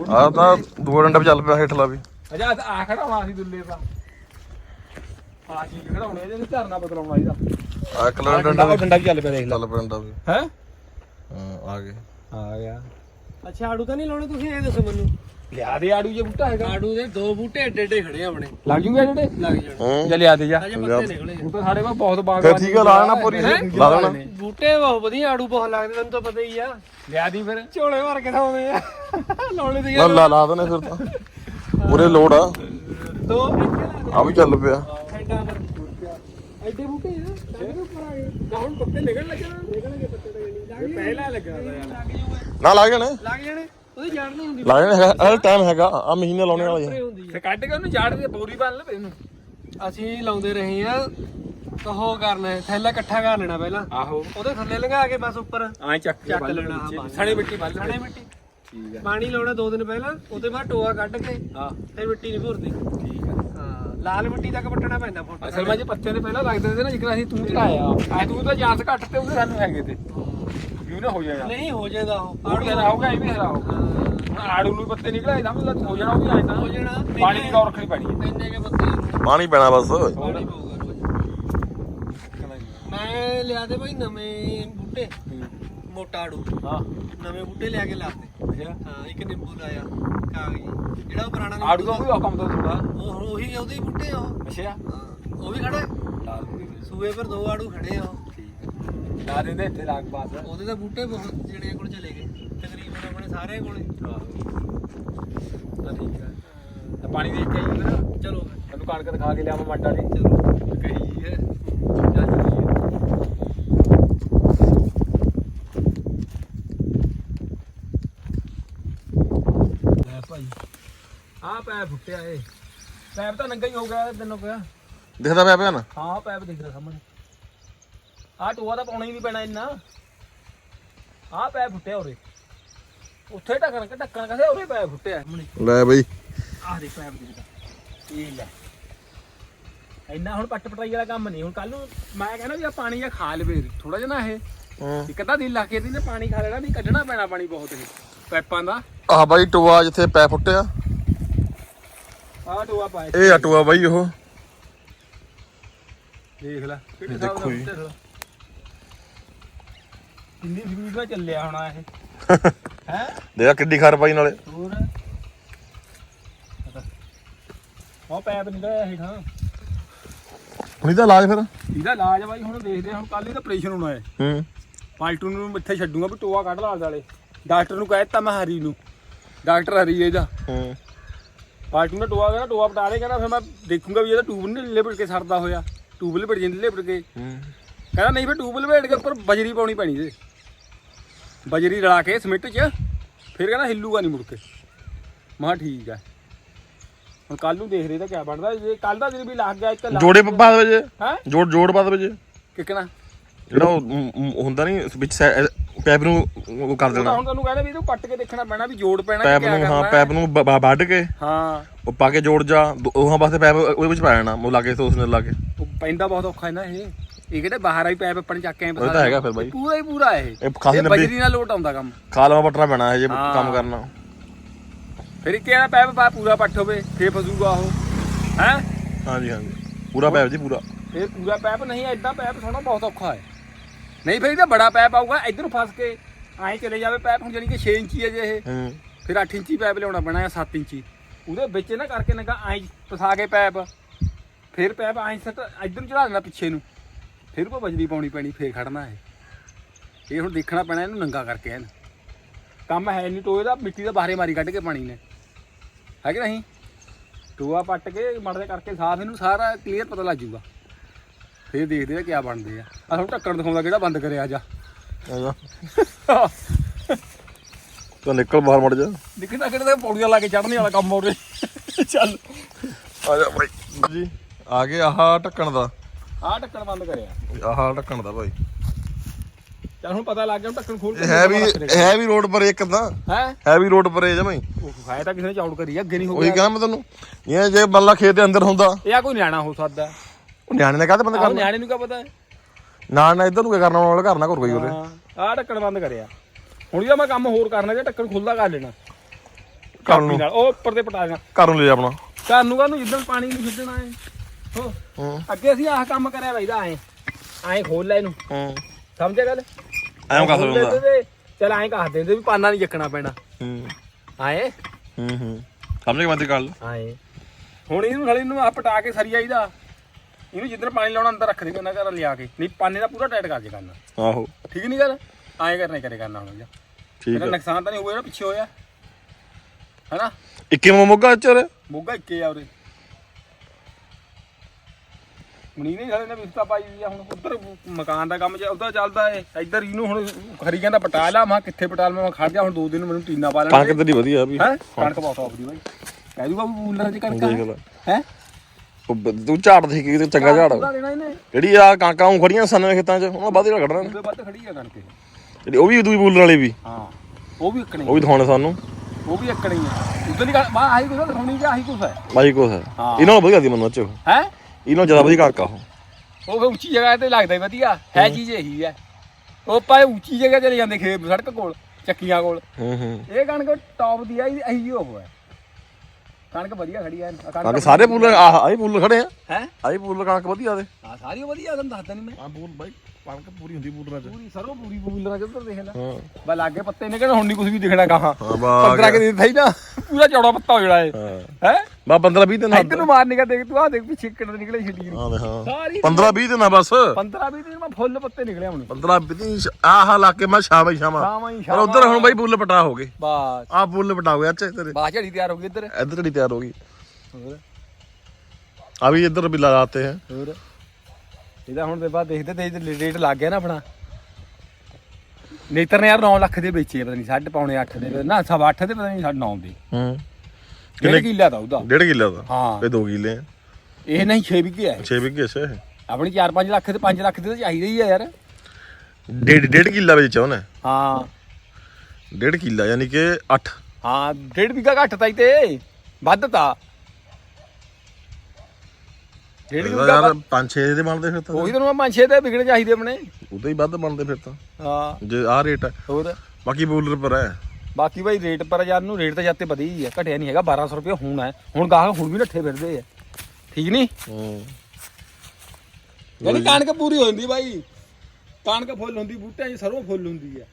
ਆ ਤਾਂ ਦੂਆ ਡੰਡਾ ਵੀ ਚੱਲ ਪਿਆ ਹੇਠਲਾ ਵੀ। ਅਜਾ ਆ ਖੜਾ ਹੋਣਾ ਸੀ ਦੁੱਲੇ ਦਾ। ਆ ਚੀਜ਼ ਖੜਾਉਣੇ ਇਹਦੇ ਧਰਨਾ ਬਦਲਾਉਣਾ ਇਹਦਾ। ਆ ਕਲਰ ਡੰਡਾ ਵੀ। ਡੰਡਾ ਵੀ ਚੱਲ ਪਿਆ ਦੇਖ ਚੱਲ ਪਿਆ ਡੰਡਾ ਵੀ। ਹੈ? ਹਾਂ ਆ ਗਏ ਆ ਗਿਆ। ਅੱਛਾ ਆੜੂ ਤਾਂ ਨਹੀਂ ਲਾਉਣੇ ਤੁਸੀਂ? ਇਹ ਦੱਸੋ ਮੈਨੂੰ। ਲਿਆ ਦੇ ਆੜੂ ਜੇ ਬੂਟਾ ਹੈਗਾ। ਆੜੂ ਦੇ ਦੋ ਬੂਟੇ ਏਡੇ ਏਡੇ ਖੜੇ ਆ ਆਪਣੇ। ਲੱਗ ਜੂਗੇ ਜਿਹੜੇ? ਲੱਗ ਜਾਣ। ਜਾਂ ਲਿਆ ਦੇ ਜਾ। ਅਜੇ ਪੱਤੇ ਨਿਕਲੇ ਆ। ਹੁਣ ਤਾਂ ਸਾਡੇ ਕੋਲ ਬਹੁਤ ਬਾਗ ਫਿਰ ਠੀਕ ਆ ਲਾ ਲੈਣਾ ਪੂਰੀ। ਲਾ ਲੈਣਾ। ਬੂਟੇ ਬਹੁਤ ਵਧੀਆ ਆੜੂ ਬਹੁਤ ਲੱਗਦੇ ਤੈਨੂੰ ਤਾਂ ਪਤਾ ਹੀ ਆ। ਲਿਆ ਦੀ ਫਿਰ। ਝੋਲੇ ਭਰ ਕੇ ਖਾਉਂਦੇ ਆ। ਲਾਉਣੇ ਤੇ ਲਾ ਲਾ ਲਾ ਦਨੇ ਫਿਰ ਤਾਂ। ਪੂਰੇ ਲੋੜ ਆ। ਦੋ ਇੱਥੇ ਆ ਵੀ ਚੱਲ ਪਿਆ। ਐਡਾ ਪਰ ਐਡੇ ਬੂਟੇ ਆ। ਲੱਗ ਉੱਪਰ ਆ ਗਏ। ਤਾਂ ਹੁਣ ਪੱਤੇ ਨਿਕਲ ਲੱਗੇ ਨਿਕਲਣਗੇ ਪੱਤੇ ਤਾਂ ਪਹਿਲਾਂ ਲੱਗਾ ਲੱਗ ਜੂਗੇ ਨਾ ਲਾ ਜਾਣੇ। ਲੱਗ ਜਾਣੇ। ਉਹਦੀ ਜੜ ਨਹੀਂ ਹੁੰਦੀ। ਲਾ ਜਾਣੇ ਹੈਗਾ ਟਾਈਮ ਹੈਗਾ ਆ ਮਹੀਨੇ ਲਾਉਣੇ ਵਾਲੇ ਆ। ਹੁੰਦੀ ਤੇ ਕੱਢ ਕੇ ਉਹਨੂੰ ਜਾੜ ਦੇ ਬੋਰੀ ਬੰਨ ਲੈ ਇਹਨੂੰ। ਆ ਅਸੀਂ ਲਾਉਂਦੇ ਰਹੇ ਆ ਕਹੋ ਕਰਨਾ ਹੈ, ਥੈਲਾ ਇਕੱਠਾ ਕਰ ਲੈਣਾ ਪਹਿਲਾਂ। ਆਹੋ। ਉਹਦੇ ਥੱਲੇ ਲੰਘਾ ਕੇ ਬਸ ਉੱਪਰ ਐਂ ਚੱਕ ਕੇ ਚੱਕ ਬੰਨ ਲੈਣਾ। ਹਾਂ, ਸਣੇ ਮਿੱਟੀ ਬੰਨ ਸਣੇ ਮਿੱਟੀ। ਠੀਕ ਹੈ ਪਾਣੀ ਲਾਉਣਾ ਦੋ ਦਿਨ ਪਹਿਲਾਂ ਉਹਦੇ ਬਾਅਦ ਟੋਆ ਕੱਢ ਕੇ ਹਾਂ। ਫਿਰ ਮਿੱਟੀ ਨਹੀਂ ਭੁਰਦੀ। ਠੀਕ ਹੈ ਹਾਂ ਲਾਲ ਮਿੱਟੀ ਤੱਕ ਪੱਟਣਾ ਪੈਂਦਾ ਫੋਟੋ। ਅਸਲ ਵਿੱਚ ਪੱਤੇ ਦੇ ਪਹਿਲਾਂ ਲੱਗਦੇ ਸੀ ਨਾ ਜਿਕਰ ਅਸੀਂ ਤੂੰ ਘਟਾਇਆ ਐ ਤੂੰ ਤਾਂ ਜਾਂਸ ਘੱਟ ਤੇ ਉਹਦੇ ਸਾਨੂੰ ਹੈਗੇ ਤੇ। ਕਿਉਂ ਨਾ ਹੋ ਜਾਣਾ ਨਹੀਂ ਹੋ ਜਾਂਦਾ ਉਹ। ਆੜੂ ਦਾ ਆਊਗਾ ਐਵੇਂ ਹਰਾਊਗਾ ਹੁਣ ਆੜੂ ਨੂੰ ਪੱਤੇ ਨਿਕਲੇ ਇਹਦਾ ਮਤਲਬ ਹੋ ਜਾਣਾ ਉਹ ਵੀ ਆਇਆ ਤਾਂ ਹੋ ਜਾਣਾ ਪਾਣੀ ਦੀ ਗੌਰ ਰੱਖਣੀ ਪੈਣੀ ਹੈ। ਇੰਨੇ ਕੇ ਪੱਤੇ। ਪਾਣੀ ਪੈਣਾ ਬਸ। ਪਾਣੀ ਪਊਗਾ ਰੋਜ਼ ਮੈਂ ਲਿਆ ਦੇ ਭਾਈ ਨਵੇਂ ਬੂਟੇ। ਮੋਟਾ ਆੜੂ। ਹਾਂ। ਨਵੇਂ ਬੂਟੇ ਲਿਆ ਕੇ ਲਾਤੇ। ਅੱਛਾ। ਹਾਂ ਇੱਕ ਨਿੰਬੂ ਲਾਇਆ ਕਾਗਜ਼ੀ ਜਿਹੜਾ ਉਹ ਪੁਰਾਣਾ ਆੜੂ ਦਾ ਵੀ ਕੰਮ ਤਾਂ ਥੋੜਾ ਉਹ ਉਹੀ ਉਹਦੇ ਹੀ ਬੂਟੇ ਆ ਉਹ। ਅੱਛਾ। ਹਾਂ ਉਹ ਵੀ ਖੜਾ ਹੈ। ਸੂਏ ਪਰ ਦੋ ਆੜੂ ਖੜੇ ਆ ਉਹ। ਲਾ ਦਿੰਦੇ ਇੱਥੇ ਲਾਗ ਪਾਸ ਉਹਦੇ ਤਾਂ ਬੂਟੇ ਬਹੁਤ ਜਣਿਆਂ ਕੋਲ ਚਲੇ ਗਏ। ਤਕਰੀਬਨ ਆਪਣੇ ਸਾਰੇ ਕੋਲੇ ਤਾਂ ਠੀਕ ਹੈ ਤਾਂ ਪਾਣੀ ਦੇ ਕੇ ਆਈ ਨਾ। ਚਲੋ ਤੈਨੂੰ ਕਣਕ ਦਿਖਾ ਕੇ ਲਿਆਵਾਂ ਮੰਡਾ ਦੀ ਚਲੋ। ਕਹੀ ਹੈ। ਜਾ। ਚਲੀਏ ਲੈ ਭਾਈ। ਆ ਪੈਪ ਫੁੱਟਿਆ ਏ। ਪੈਪ ਤਾਂ ਨੰਗਾ ਹੀ ਹੋ ਗਿਆ ਤੈਨੂੰ ਪਿਆ ਦਿਖਦਾ ਪਿਆ ਪਿਆ ਨਾ? ਹਾਂ ਪੈਪ ਦਿਖ ਰਿਹਾ ਸਾਹਮਣੇ। ਆ ਟੋਆ ਤਾਂ ਪਾਉਣਾ ਹੀ ਨਹੀਂ ਪੈਣਾ ਇੰਨਾ। ਆ ਪੈਪ ਫੁੱਟਿਆ ਉਰੇ। ਉੱਥੇ ਢੱਕਣ ਢੱਕਣ ਕਸੇ ਉਰੇ ਪੈਪ ਫੁੱਟਿਆ। ਲੈ ਬਈ। ਆਹ ਦੇ ਪੈਪ ਦਿਖਦਾ ਇਹ ਲੈ। ਇੰਨਾ ਹੁਣ ਪੱਟ ਪਟਾਈ ਵਾਲਾ ਕੰਮ ਨਹੀਂ। ਹੁਣ ਕੱਲ ਨੂੰ ਮੈਂ ਕਹਿੰਦਾ ਵੀ ਆ ਪਾਣੀ ਜਾਂ ਖਾ ਲਵੇ। ਥੋੜਾ ਜਿਹਾ ਨਾ ਇਹ। ਇੱਕ ਅੱਧਾ ਦਿਨ ਲਾ ਕੇ ਇਹਦੀ ਨੇ ਪਾਣੀ ਖਾ ਲੈਣਾ ਵੀ ਕੱਢਣਾ ਪੈਣਾ ਪਾਣੀ ਬਹੁਤ ਇਹ। ਪੈਪਾਂ ਦਾ। ਆਹ ਬਾਈ ਟੋਆ ਜਿੱਥੇ ਪੈ ਫੁੱਟਿਆ। ਆਹ ਟੋਆ ਪਾਏ ਇਹ ਆ ਟੋਆ ਬਾਈ ਉਹ। ਦੇਖ ਲੈ। ਦੇਖੋ ਜੀ। ਉੱਤੇ ਖੜਾ। ਕਿੰਨੀ ਸਪੀਡ ਨਾਲ ਚੱਲਿਆ ਹੋਣਾ ਇਹ? ਹੈ? ਦੇਖ ਕਿੱਡੀ ਖਾਰ ਪਾਈ ਨਾਲੇ। ਹੋਰ? ਉਹ ਪੈਪ ਨਿਕਲਿਆ ਹੇਠਾਂ। ਹੁਣੀ ਤਾਂ ਲਾਜ ਫਿਰ। ਇਹਦਾ ਇਲਾਜ ਬਾਈ ਹੁਣ ਦੇਖਦੇ ਹਾਂ ਹੁਣ ਕੱਲ ਇਹਦਾ ਆਪਰੇਸ਼ਨ ਹੋਣਾ ਹੈ। ਹੂੰ। ਪਾਲਟੂ ਨੂੰ ਇੱਥੇ ਛੱਡੂਗਾ ਵੀ ਟੋਆ ਕੱਢ ਲਾ ਵਾਲੇ ਡਾਕਟਰ ਨੂੰ ਕਹਿ ਦਿੱਤਾ ਮੈਂ ਹਰੀ ਨੂੰ। ਡਾਕਟਰ ਹਰੀ ਇਹਦਾ। ਹੂੰ। ਪਾਲਟੂ ਨੇ ਟੋਆ ਕਹਿੰਦਾ ਟੋਆ ਪਟਾ ਦੇ ਕਹਿੰਦਾ ਫਿਰ ਮੈਂ ਦੇਖੂੰਗਾ ਵੀ ਇਹਦਾ ਟੂਬ ਨਹੀਂ ਲਿਬੜ ਕੇ ਸਰਦਾ ਹੋਇਆ। ਟੂਬ ਲਿਬੜ ਜਾਂਦੀ ਲਿਬੜ ਕੇ ਹੂੰ। ਕਹਿੰਦਾ ਨਹੀਂ ਫਿਰ ਟੂਬ ਲਪੇਟ ਕੇ ਉੱਪਰ ਬਜਰੀ ਪਾਉਣੀ ਪੈਣੀ ਜੇ ਬਜਰੀ ਰਲਾ ਕੇ ਸਿਮਿੰਟ 'ਚ ਫਿਰ ਕਹਿੰਦਾ ਹਿੱਲੂਗਾ ਨਹੀਂ ਮੁੜ ਕੇ। ਮਾ ਠੀਕ ਆ। ਹੁਣ ਕੱਲ ਨੂੰ ਦੇਖ ਰਹੇ ਤਾਂ ਕਿਆ ਬਣਦਾ ਜੇ ਕੱਲ ਦਾ ਦਿਨ ਵੀ ਲੱਗ ਗਿਆ ਇੱਕ ਜੋੜੇ ਬਾਦ ਵਜੇ ਹੈ? ਜੋੜ ਜੋੜ ਬਾਦ ਵਜੇ ਕਿਕਣਾ ਜਿਹੜਾ ਉਹ ਮ- ਮ- ਹੁੰਦਾ ਨਹੀਂ ਵਿੱਚ ਸੈ- ਪੈਪ ਨੂੰ ਉਹ ਕਰ ਦੇਣਾ। ਹੁਣ ਤੁਹਾਨੂੰ ਕਹਿੰਦਾ ਵੀ ਇਹਨੂੰ ਕੱਟ ਕੇ ਦੇਖਣਾ ਪੈਣਾ ਵੀ ਜੋੜ ਪੈਣਾ ਪੈਪ ਕਿ ਕਿਆ ਨੂੰ ਹਾਂ ਕਰਨਾ। ਪੈਪ ਨੂੰ ਬ- ਬ- ਵੱਢ ਕੇ ਹਾਂ। ਉਹ ਪਾ ਕੇ ਜੋੜ ਜਾ ਦੋ- ਦੋਹਾਂ ਪਾਸੇ ਪੈਪ ਉਹਦੇ ਵਿੱਚ ਪਾ ਜਾਣਾ ਉਹ ਲਾ ਕੇ ਉਸ ਨੇ ਲਾ ਕੇ। ਉਹ ਪੈਂਦਾ ਬਹੁਤ ਔਖਾ ਹੈ ਨਾ ਇਹ। ਇਹ ਕਿਹੜੇ ਬਾਹਰ ਆਈ ਪੈਪ ਆਪਣ ਚੱਕ ਕੇ ਆਏ ਉਹ ਤਾਂ ਹੈਗਾ ਫਿਰ ਬਾਈ। ਪੂਰਾ ਹੀ ਪੂਰਾ ਇਹ। ਇਹ ਖਾਸੀ ਇਹ ਲੰਬੀ ਬਜਰੀ ਨਾਲ ਲੋਟ ਆਉਂਦਾ ਕੰਮ। ਖਾਲਵਾ ਪਟਣਾ ਪੈਣਾ ਇਹ ਜੇ ਹਾਂ। ਕੰਮ ਕਰਨਾ। ਫਿਰ ਇੱਕ ਇਹਦਾ ਪੈਪ ਪਾ ਪੂਰਾ ਪੱਟ ਹੋਵੇ ਫੇਰ ਫਸੂਗਾ ਉਹ। ਹੈ? ਹਾਂਜੀ ਹਾਂਜੀ। ਪੂਰਾ ਪੈਪ ਜੀ ਪੂਰਾ। ਇਹ ਪੂਰਾ ਪੈਪ ਨਹੀਂ ਐਦਾਂ ਪੈਪ ਸੋਣਾ ਬਹੁਤ ਔਖਾ ਹੈ। ਨਹੀਂ ਫਿਰ ਇਹਦਾ ਬੜਾ ਪੈਪ ਆਊਗਾ ਇਧਰ ਫਸ ਕੇ ਐਂ ਚਲੇ ਜਾਵੇ ਪੈਪ ਹੁਣ ਜਾਨੀ ਕਿ 6 ਇੰਚੀ ਹੈ ਜੇ ਇਹ। ਹੂੰ। ਫਿਰ 8 ਇੰਚੀ ਪੈਪ ਲਿਆਉਣਾ ਪੈਣਾ ਜਾਂ 7 ਇੰਚੀ। ਉਹਦੇ ਵਿੱਚ ਨਾ ਕਰਕੇ ਨਗਾ ਐਂ ਫਸਾ ਕੇ ਪੈਪ। ਫਿਰ ਪੈਪ ਐਂ ਸੱਟ ਇਧਰ ਚੜਾ ਦੇਣਾ ਪਿੱਛੇ ਨੂੰ। ਫਿਰ ਕੋ ਬਜਰੀ ਪਾਉਣੀ ਪੈਣੀ ਫੇਰ ਖੜਨਾ ਹੈ ਇਹ ਹੁਣ ਦੇਖਣਾ ਪੈਣਾ ਇਹਨੂੰ ਨੰਗਾ ਕਰਕੇ ਐਨ ਕੰਮ ਹੈ ਨਹੀਂ ਟੋਏ ਦਾ ਮਿੱਟੀ ਦਾ ਬਾਹਰੇ ਮਾਰੀ ਕੱਢ ਕੇ ਪਾਣੀ ਨੇ। ਹੈ ਕਿ ਨਹੀਂ? ਟੋਆ ਪੱਟ ਕੇ ਮੜਦੇ ਕਰਕੇ ਸਾਫ਼ ਇਹਨੂੰ ਸਾਰਾ ਕਲੀਅਰ ਪਤਾ ਲੱਗ ਜੂਗਾ। ਫੇਰ ਦੇਖਦੇ ਆ ਕਿਆ ਬਣਦੇ ਆ। ਆ ਹੁਣ ਢੱਕਣ ਦਿਖਾਉਂਦਾ ਕਿਹੜਾ ਬੰਦ ਕਰਿਆ ਜਾ। ਤੂੰ ਨਿਕਲ ਬਾਹਰ ਮੜ ਜਾ। ਨਿਕਲਦਾ ਕਿਹੜੇ ਪੌੜੀਆਂ ਲਾ ਕੇ ਚੜ੍ਹਨੇ ਵਾਲਾ ਕੰਮ ਹੋ ਰਿਹਾ ਚੱਲ। ਆ ਜਾ ਭਾਈ ਜੀ ਆ ਗਏ ਆਹ ਢੱਕਣ ਦਾ। ਆਹ ਢੱਕਣ ਬੰਦ ਕਰਿਆ। ਆਹ ਢੱਕਣ ਦਾ ਭਾਈ। ਚੱਲ ਹੁਣ ਪਤਾ ਲੱਗ ਗਿਆ ਹੁਣ ਢੱਕਣ ਖੋਲ ਇਹ ਹੈ ਵੀ ਹੈ ਵੀ ਰੋਡ ਪਰ ਇੱਕ ਤਾਂ ਹੈ? ਹੈ ਵੀ ਰੋਡ ਪਰ ਜਮਾਈ ਉਹ ਖਾਇਆ ਤਾਂ ਕਿਸੇ ਨੇ ਚੌੜ ਕਰੀ ਅੱਗੇ ਨਹੀਂ ਹੋ ਉਹੀ ਗਿਆ। ਕਹਿੰਦਾ ਮੈਂ ਤੈਨੂੰ। ਇਹ ਜੇ ਬੱਲਾ ਖੇਤ ਦੇ ਅੰਦਰ ਹੁੰਦਾ। ਇਹ ਆ ਕੋਈ ਨਿਆਣਾ ਹੋ ਸਕਦਾ। ਉਹ ਨਿਆਣੇ ਨੇ ਕਾਹਤੇ ਬੰਦ ਕਰਨਾ? ਨਿਆਣੇ ਨੂੰ ਕੀ ਪਤਾ? ਹੈ ਨਾ ਨਾ ਇੱਧਰ ਨੂੰ ਕੀ ਕਰਨਾ ਉਹਨਾਂ ਵਾਲਾ ਘਰ ਕੋਈ ਉਹਦੇ। ਹਾਂ ਆਹ ਢੱਕਣ ਬੰਦ ਕਰਿਆ। ਹੁਣ ਜਿਹੜਾ ਮੈਂ ਕੰਮ ਹੋਰ ਕਰਨਾ ਜੇ ਢੱਕਣ ਖੁੱਲਦਾ ਕਰ ਲੈਣਾ। ਕਾਪੀ ਨੂੰ। ਨਾਲ ਉਹ ਉੱਪਰ ਤੇ ਪਟਾ ਦੇਣਾ ਘਰ ਨੂੰ ਲੈ ਜਾ ਆਪਣਾ। ਘਰ ਨੂੰ ਕਾਹਨੂੰ ਜਿੱਦਣ ਪਾਣੀ ਨਹੀਂ ਛੱਡਣਾ ਹੈ ਹੋ। ਹੂੰ। ਅੱਗੇ ਅਸੀਂ ਆਹ ਕੰਮ ਕਰਿਆ ਬਈਦਾ ਐ। ਐ ਖੋਲ ਲੈ ਇਹਨੂੰ। ਹੂੰ। ਸਮਝਿਆ ਗੱਲ? ਐਂ ਖੋਲ ਸਕਦਾ। ਤੇ ਚਲ ਐਂ ਕਹ ਦਿੰਦੇ ਵੀ ਪਾਨਾ ਨਹੀਂ ਚੱਕਣਾ ਪੈਣਾ। ਹੂੰ। ਆਏ ਹੂੰ ਹੂੰ। ਸਮਝ ਗਿਆ ਮੈਂ ਗੱਲ? ਆਏ ਹੁਣ ਇਹਨੂੰ ਖਲੇ ਨੂੰ ਆ ਪਟਾ ਕੇ ਸਰੀਆ ਇਹਦਾ ਇਹਨੂੰ ਜਿੱਦਣ ਪਾਣੀ ਲਾਉਣਾ ਅੰਦਰ ਰੱਖ ਦੇ ਕਰਨਾ ਘਰ ਲਿਆ ਕੇ। ਨਹੀਂ ਪਾਨੇ ਦਾ ਪੂਰਾ ਟਾਈਟ ਕਰ ਜੇ ਕਰਨਾ ਆਹੋ। ਠੀਕ ਨਹੀਂ ਗੱਲ? ਐਂ ਕਰਨਾ ਹੀ ਕਰੇ ਕਰਨਾ ਹੁਣ ਜਾ। ਠੀਕ ਇਹਦਾ ਹੈ ਨੁਕਸਾਨ ਤਾਂ ਨਹੀਂ ਹੋਇਆ ਪਿੱਛੇ ਹੋਇਆ। ਹੈਨਾ? ਇੱਕੇ ਮੋਗਾ ਚਰ ਮੋਗਾ ਇੱਕੇ ਆ ਉਰੇ। ਮਣੀ ਨੇ ਘਰੇ ਨੇ ਵਿਸਤਾ ਪਾਈ ਹੋਈ ਆ ਹੁਣ ਉਧਰ ਮਕਾਨ ਦਾ ਕੰਮ ਚ ਉਧਰ ਚੱਲਦਾ ਏ ਇੱਧਰ ਇਹਨੂੰ ਹੁਣ ਖਰੀ ਕਹਿੰਦਾ ਪਟਾ ਲਾ ਮੈਂ ਕਿੱਥੇ ਪਟਾਲ ਮੈਂ ਖੜ ਜਾ ਹੁਣ ਦੋ ਦਿਨ ਮੈਨੂੰ ਟੀਨਾ ਪਾ ਲੈਣਾ ਕਣਕ ਤੇਰੀ ਵਧੀਆ ਵੀ। ਹੈ? ਕਣਕ ਬਹੁਤ ਆਫਦੀ ਬਾਈ। ਕਹਿ ਦੂਗਾ ਵੀ ਬੂਲਰ ਚ ਕਣਕ ਹੈ? ਤੂੰ ਝਾੜ ਦੇ ਕੇ ਚੰਗਾ ਝਾੜ ਜਿਹੜੀ ਆ ਕਾਂਕਾਂ ਉਹ ਖੜੀਆਂ ਸਨ ਖੇਤਾਂ 'ਚ ਉਹਨਾਂ ਬਾਅਦ ਜਿਹੜਾ ਕੱਢਣਾ ਉਹਦੇ ਵੱਧ ਖੜੀ ਆ ਕਣਕ ਇਹ। ਜਿਹੜੀ ਉਹ ਵੀ ਦੂਈ ਬੂਲਰ ਵਾਲੀ ਵੀ। ਹਾਂ ਉਹ ਵੀ ਇੱਕਣੀ ਉਹ ਵੀ ਦਿਖਾਉਣੇ ਸਾਨੂੰ। ਉਹ ਵੀ ਇੱਕਣੀ ਆ। ਉਧਰ ਦੀ ਬਾ ਆਹੀ ਕੁਛ ਦਿਖਾਉਣੀ ਜਾਂ ਆਹੀ ਕੁਛ ਹੈ ਬਾਈ ਕੋਸ ਹੈ ਹਾਂ। ਇਹਨਾਂ ਨੂੰ ਵਧੀਆ ਦੀ ਮੈਨੂੰ ਅੱਛੋ ਹੈ? ਇਹਨਾਂ ਜ਼ਿਆਦਾ ਵਧੀਆ ਕਾਕਾ ਉਹ ਉਹ ਫਿਰ ਉੱਚੀ ਜਗ੍ਹਾ ਤੇ ਲੱਗਦਾ ਹੀ ਵਧੀਆ ਹੈ ਚੀਜ਼ ਇਹੀ ਹੈ। ਉਹ ਪਾਏ ਉੱਚੀ ਜਗ੍ਹਾ ਚਲੇ ਜਾਂਦੇ ਖੇਤ ਸੜਕ ਕੋਲ ਚੱਕੀਆਂ ਕੋਲ। ਹੂੰ ਹੂੰ। ਇਹ ਕਣਕ ਟੌਪ ਦੀ ਆ ਇਹ ਇਹੀ ਉਹ ਹੈ। ਕਣਕ ਵਧੀਆ ਖੜੀ ਆ ਕਾਂਕ ਸਾਰੇ ਬੂਲਰ ਆਹ ਆਹੀ ਬੂਲਰ ਖੜੇ ਆ। ਹੈ? ਆਹੀ ਬੂਲਰ ਕਾਂਕ ਵਧੀਆ ਦੇ ਹਾਂ ਸਾਰੀ ਵਧੀਆ ਤੁਹਾਨੂੰ ਦੱਸਦਾ ਨਹੀਂ ਮੈਂ। ਆ ਬੂਲ ਬਾਈ। ਕਣਕ ਪੂਰੀ ਹੁੰਦੀ ਬੂਲਰਾਂ 'ਚ। ਪੂਰੀ ਸਰੋਂ ਪੂਰੀ ਬੂਲਰਾਂ ਚ ਉੱਧਰ ਦੇਖ ਲੈ। ਹਾਂ। ਬਾ ਲਾਗੇ ਪੱਤੇ ਨੇ ਕਿਹੜਾ ਹੁਣ ਨਹੀਂ ਕੁਝ ਵੀ ਦਿਖਣਾ ਕਹਾ ਹਾਂ ਬਾ 15 ਕੇ ਦਿਨ ਥਈ ਨਾ ਪੂਰਾ ਚੌੜਾ ਪੱਤਾ ਹੋ ਜਾਣਾ ਹੈ ਹਾਂ। ਹੈ? ਬਾ 15 20 ਦਿਨ ਇੱਧਰ ਨੂੰ ਮਾਰ ਨਿਕਾ ਦੇਖ ਤੂੰ ਆ ਦੇਖ ਪਿੱਛੇ ਕਿੱਡ ਨਿਕਲੇ ਛਿੱਡੀ ਹਾਂ ਦੇ ਹਾਂ। ਸਾਰੀ 15 20 ਦਿਨ ਆ ਬਸ। 15 20 ਦਿਨ ਮੈਂ ਫੁੱਲ ਪੱਤੇ ਨਿਕਲੇ ਹੁਣ। 15 20 ਦਿਨ ਆਹ ਲਾ ਕੇ ਮੈਂ ਸ਼ਾਮਾਂ ਹੀ ਸ਼ਾਮਾਂ। ਸ਼ਾਮਾਂ ਹੀ ਪਰ ਉਧਰ ਹੁਣ ਬਾਈ ਬੁੱਲ ਪਟਾ ਹੋ ਗਏ। ਬਸ। ਆਹ ਬੁੱਲ ਪਟਾ ਹੋ ਗਏ ਅੱਛੇ ਤੇਰੇ। ਬਾਹ ਝੜੀ ਤਿਆਰ ਹੋ ਗਈ ਇੱਧਰ। ਇੱਧਰ ਜਿਹੜੀ ਤਿਆਰ ਹੋ ਗਈ। ਹੋਰ? ਆ ਵੀ ਇੱਧਰ ਵੀ ਲਗਾਤੇ ਹੈ। ਹੋਰ? ਇਹਦਾ ਹੁਣ ਦੇ ਬਾਅਦ ਦੇਖਦੇ ਤੇ ਇਹਦੇ ਰੇਟ ਲੱਗ ਗਿਆ ਨਾ ਆਪਣਾ। ਨੇਤਰ ਨੇ ਯਾਰ 9 ਲੱਖ ਦੇ ਵੇਚੇ ਪਤਾ ਨਹੀਂ ਸਾਢੇ ਪੌਣੇ 8 ਦੇ ਨਾ ਸਵਾ 8 ਦੇ ਪਤਾ ਨਹੀਂ ਸਾਢੇ 9 ਦੇ। ਹੂੰ। ਕਿੰਨੇ ਕਿੱਲਾ ਦਾ ਉਹਦਾ। ਡੇਢ ਕਿੱਲਾ ਦਾ? ਹਾਂ। ਇਹ 2 ਕਿੱਲੇ ਇਹ ਨਹੀਂ 6 ਵਿਗੇ ਹੈ 6 ਵਿਗੇ ਸੇ ਆਪਣੀ 4-5 ਲੱਖ ਤੇ 5 ਲੱਖ ਦੇ ਤਾਂ ਚਾਹੀਦਾ ਹੀ ਆ ਯਾਰ। ਡੇਢ ਡੇਢ ਕਿੱਲਾ ਵਿੱਚ ਉਹਨੇ? ਹਾਂ। ਡੇਢ ਕਿੱਲਾ ਯਾਨੀ ਕਿ 8 ਹਾਂ ਡੇਢ ਵਿਗਾ ਘੱਟ ਤਾ ਹੀ ਤੇ ਵੱਧ ਤਾ। ਡੇਢ ਵਿਗਾ ਯਾਰ ਵੱਧ- 5-6 ਦੇ ਬਣਦੇ ਫਿਰ ਤਾਂ। ਉਹੀ ਤੈਨੂੰ ਮੈਂ 5-6 ਤੇ ਵਿਕਣੇ ਚਾਹੀਦੇ ਆਪਣੇ। ਉਹਦੇ ਹੀ ਵੱਧ ਬਣਦੇ ਫਿਰ ਤਾਂ। ਹਾਂ। ਜੇ ਆਹ ਰੇਟ ਹੈ ਹੋਰ? ਬਾਕੀ ਬੂਲਰ ਪਰ ਹੈ। ਬਾਕੀ ਭਾਈ ਰੇਟ ਪਰ ਯਾਰ ਨੂੰ ਰੇਟ ਤਾਂ ਜਾਤੇ ਵਧੀ ਹੀ ਆ ਘਟਿਆ ਨਹੀਂ ਹੈਗਾ 1200 ਰੁਪਏ ਹੁਣ ਹੈ ਹੁਣ ਗਾਹਕ ਹੁਣ ਵੀ ਨੱਠੇ ਫਿਰਦੇ ਆ। ਠੀਕ ਨਹੀਂ ਹੂੰ। ਯਾਨੀ ਕਣਕ ਪੂਰੀ ਹੋ ਜਾਂਦੀ ਬਾਈ। ਕਣਕ ਫੁੱਲ ਹੁੰਦੀ ਬੂਟਿਆਂ 'ਚ ਸਰੋਂ ਫੁੱਲ ਹੁੰਦੀ ਆ।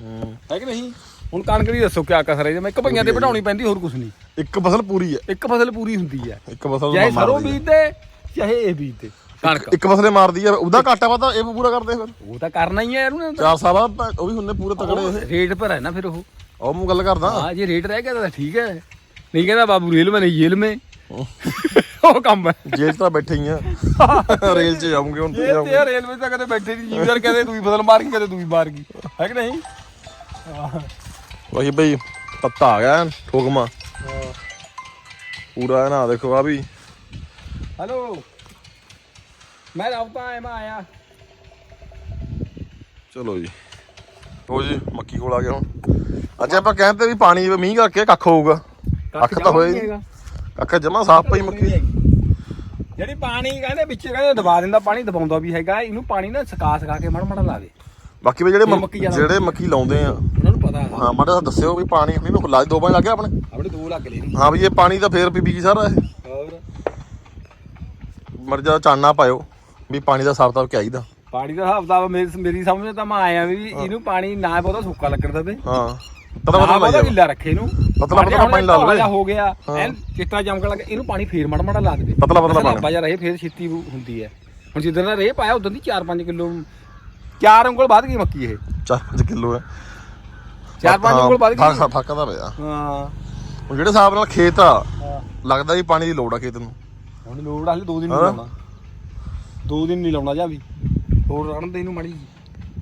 ਹੂੰ। ਹੈ ਕਿ ਨਹੀਂ? ਹੁਣ ਕਣਕ ਦੀ ਦੱਸੋ ਕਿਆ ਕਸਰ ਹੈ ਜੇ ਮੈਂ ਇੱਕ ਭਈਆਂ ਤੇ ਵਧਾਉਣੀ ਪੈਂਦੀ ਹੋਰ ਕੁਝ ਨਹੀਂ ਇੱਕ ਫਸਲ ਪੂਰੀ ਹੈ। ਇੱਕ ਫਸਲ ਪੂਰੀ ਹੁੰਦੀ ਆ। ਇੱਕ ਫਸਲ ਚਾਹੇ ਸਰੋਂ ਹੈ। ਬੀਜਦੇ ਚਾਹੇ ਇਹ ਬੀਜਦੇ ਕਣਕ। ਇੱਕ ਫਸਲੇ ਮਾਰਦੀ ਹੈ ਉਹਦਾ ਘਾਟਾ ਵਾ ਤਾਂ ਇਹ ਪੂਰਾ ਕਰਦੇ ਫਿਰ। ਉਹ ਤਾਂ ਕਰਨਾ ਹੀ ਆ ਯਾਰ ਉਹਨੇ ਤਾਂ। ਚਾਰ ਸਾਲ ਬਾਅਦ ਉਹ ਵੀ ਹੁੰਦੇ ਪੂਰੇ ਤਗੜੇ ਇਹ ਰੇਟ ਪਰ ਹੈ ਨਾ ਫਿਰ ਉਹ। ਉਹ ਮੈਂ ਗੱਲ ਕਰਦਾ। ਹਾਂ ਜੇ ਰੇਟ ਰਹਿ ਗਿਆ ਤਾਂ ਠੀਕ ਹੈ। ਨਹੀਂ ਕਹਿੰਦਾ ਬਾਬੂ ਰੇਲ ਮੈਂ ਨਹੀਂ ਜੇਲ ਮੈਂ। ਉਹ। ਕੰਮ ਹੈ। ਜੇਲ੍ਹ 'ਚ ਤਾਂ ਬੈਠੇ ਹੀ ਆ। ਰੇਲ 'ਚ ਜਾਉਂਗੇ ਹੁਣ ਤੇ ਇਹ ਤੇ ਯਾਰ ਰੇਲਵੇ ਤਾਂ ਕਦੇ ਬੈਠੇ ਨਹੀਂ ਜੀਵਦਾਰ ਕਹਿੰਦੇ ਤੂੰ ਹੀ ਫਸਲ ਮਾਰ ਗਈ ਕਦੇ ਤੂੰ ਹੀ ਮਾਰ ਗਈ ਹੈ ਕਿ ਨਹੀਂ? ਵਹੀ ਬਈ ਪੱਤਾ ਆ ਗਿਆ ਐਨ, ਠੋਕਮਾ ਪੂਰਾ ਹੈ ਨਾ ਦੇਖੋ ਆ ਵੀ। ਹੈਲੋ ਮੈਂ ਰਾਉਤਾ ਐ ਮੈਂ ਆਇਆ। ਚਲੋ ਜੀ। ਹੋ ਜੀ ਮੱਕੀ ਕੋਲ ਆ ਗਿਆ ਹੁਣ। ਅੱਜ ਆਪਾਂ ਕਹਿੰਦੇ ਵੀ ਪਾਣੀ ਮੀਂਹ ਕਰਕੇ ਕੱਖ ਹੋਊਗਾ। ਅੱਖ ਤਾਂ ਹੋਇਆ ਹੀ ਕੱਖ ਜਮਾ ਸਾਫ਼ ਪਈ ਮੱਕੀ। ਜਿਹੜੀ ਪਾਣੀ ਕਹਿੰਦੇ ਵਿੱਚ ਕਹਿੰਦੇ ਦਬਾ ਦਿੰਦਾ ਪਾਣੀ ਦਬਾਉਂਦਾ ਵੀ ਹੈਗਾ। ਇਹਨੂੰ ਪਾਣੀ ਨਾ ਸਕਾ ਸਕਾ ਕੇ ਮੜ ਮੜ ਲਾਵੇ। ਬਾਕੀ ਵੀ ਜਿਹੜੇ ਜਿਹੜੇ ਮੱਕੀ ਲਾਉਂਦੇ ਆ। ਉਹਨਾਂ ਨੂੰ ਪਤਾ ਹਾਂ। ਮਾੜਾ ਦੱਸਿਓ ਵੀ ਪਾਣੀ। ਇਹਨੂੰ ਲਾ ਦੋ ਪਾਣੀ ਲੱਗ ਗਿਆ ਆਪਣੇ। ਆਪਣੇ ਦੋ ਲੱਗ ਲੈ ਹਾਂ ਵੀ ਇਹ ਪਾਣੀ ਤਾਂ ਫੇਰ ਪੀਪੀ ਸਾਰਾ ਇਹ। ਹੋਰ ਮਰ ਜਾ ਚਾਨਣਾ ਪਾਇਓ ਵੀ ਪਾਣੀ ਦਾ ਹਿਸਾਬ ਤਾਂ ਚਾਹੀਦਾ ਪਾਣੀ ਦਾ ਹਿਸਾਬ ਦਾ ਮੇਰੀ ਮੇਰੀ ਸਮਝ ਤਾਂ ਮੈਂ ਆਇਆ ਵੀ ਇਹਨੂੰ ਪਾਣੀ ਨਾ ਬਹੁਤਾ ਸੁੱਕਾ ਲੱਗਣ ਦੇਵੇ। ਹਾਂ। ਪਤਾ ਪਤਾ ਲਾਈ ਗਿੱਲਾ ਰੱਖੇ ਇਹਨੂੰ। ਪਤਲਾ ਪਤਲਾ ਪਾਣੀ ਲਾ ਲਵੇ। ਹੋ ਗਿਆ। ਐਨ ਚਿੱਟਾ ਚਮਕਣ ਲੱਗਾ ਇਹਨੂੰ ਪਾਣੀ ਫੇਰ ਮੜ ਮੜਾ ਲਾ ਦੇਵੇ। ਪਤਲਾ ਪਤਲਾ ਪਾਣੀ। ਲੱਭਾ ਜਾ ਰਹੇ ਫੇਰ ਛਿੱਤੀ ਹੁੰਦੀ ਹੈ। ਹੁਣ ਜਿੱਦਾਂ ਦਾ ਰੇ ਪਾਇਆ ਉਦੋਂ ਦੀ 4-5 ਕਿਲੋ 4 ਉਂਗਲ ਵੱਧ ਗਈ ਮੱਕੀ ਇਹ। 4-5 ਕਿਲੋ ਹੈ। 4-5 ਉਂਗਲ ਵੱਧ ਗਈ। ਫ਼ਰਕ ਦਾ ਪਿਆ। ਹਾਂ। ਹੁਣ ਜਿਹੜੇ ਹਿਸਾਬ ਨਾਲ ਖੇਤ ਆ। ਲੱਗਦਾ ਵੀ ਪਾਣੀ ਦੀ ਲੋੜ ਆ ਖੇਤ ਨੂੰ। ਹੁਣ ਲੋੜ ਹਲੇ 2 ਦਿਨ ਨਹੀਂ ਹਾਂ। ਲਾਉਣਾ। 2 ਦਿਨ ਨਹੀਂ ਲਾਉਣਾ ਜਾ ਵੀ। ਹੋਰ ਰਣ ਦੇ ਇਹਨੂੰ ਮੜੀ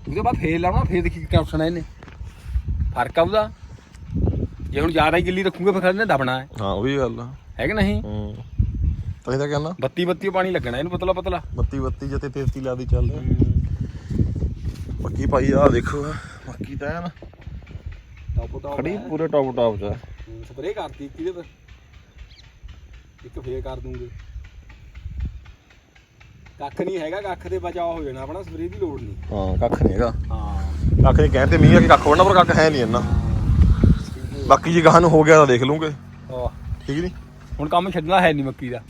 ਉਹਦੇ ਬਾਅਦ ਫੇਰ ਲਾਉਣਾ ਫੇਰ ਦੇਖੀ ਕਿਆ ਉਸਣਾ ਇਹਨੇ। ਫ਼ਰਕ ਆ ਉਹਦਾ। ਜੇ ਹੁਣ ਜ਼ਿਆਦਾ ਹੀ ਗਿੱਲੀ ਰੱਖੂਗੇ ਫਿਰ ਖੜਨੇ ਦਬਣਾ ਹੈ। ਹਾਂ ਉਹ ਵੀ ਗੱਲ ਆ। ਹੈ ਕਿ ਨਹੀਂ? ਹੂੰ। ਤਾਂ ਇਹਦਾ ਕਹਿੰਦਾ ਬੱਤੀ ਬੱਤੀ ਪਾਣੀ ਲੱਗਣਾ ਇਹਨੂੰ ਪਤਲਾ ਪਤਲਾ। 32 32 ਜਿੱਤੇ 33 ਲਾਦੀ ਚੱਲ ਮੱਕੀ ਭਾਈ ਆ ਦੇਖੋ। ਮੱਕੀ ਤਾਂ ਟਾਪ ਟਾਪ ਖੜੀ ਪੂਰੇ ਟੌਪ ਟੌਪ ਚ ਆ। ਸਪਰੇ ਕਰਤੀ ਕਿਹਦੇ ਪਰ ਇੱਕ ਫੇਰ ਕਰ ਦੂੰਗੇ। ਕੱਖ ਨਹੀਂ ਹੈਗਾ ਕੱਖ ਦੇ ਬਚਾਅ ਹੋ ਜਾਣਾ ਆਪਣਾ ਸਪਰੇ ਦੀ ਲੋੜ ਨਹੀਂ। ਹਾਂ ਕੱਖ ਨਹੀਂ ਹੈਗਾ। ਹਾਂ। ਕੱਖ ਨਹੀਂ ਕਹਿੰਦੇ ਮੀਂਹ ਆ ਕਿ ਕੱਖ ਵੜਨਾ ਪਰ ਕੱਖ ਹੈ ਨਹੀਂ ਇੰਨਾ। ਬਾਕੀ ਜੇ ਗਾਹਾਂ ਨੂੰ ਹੋ ਗਿਆ ਤਾਂ ਦੇਖ ਲੂੰਗੇ ਆਹ, ਠੀਕ ਨਹੀਂ? ਹੁਣ ਕੰਮ ਛੱਡਣਾ ਹੈ ਨਹੀਂ ਮੱਕੀ ਦਾ।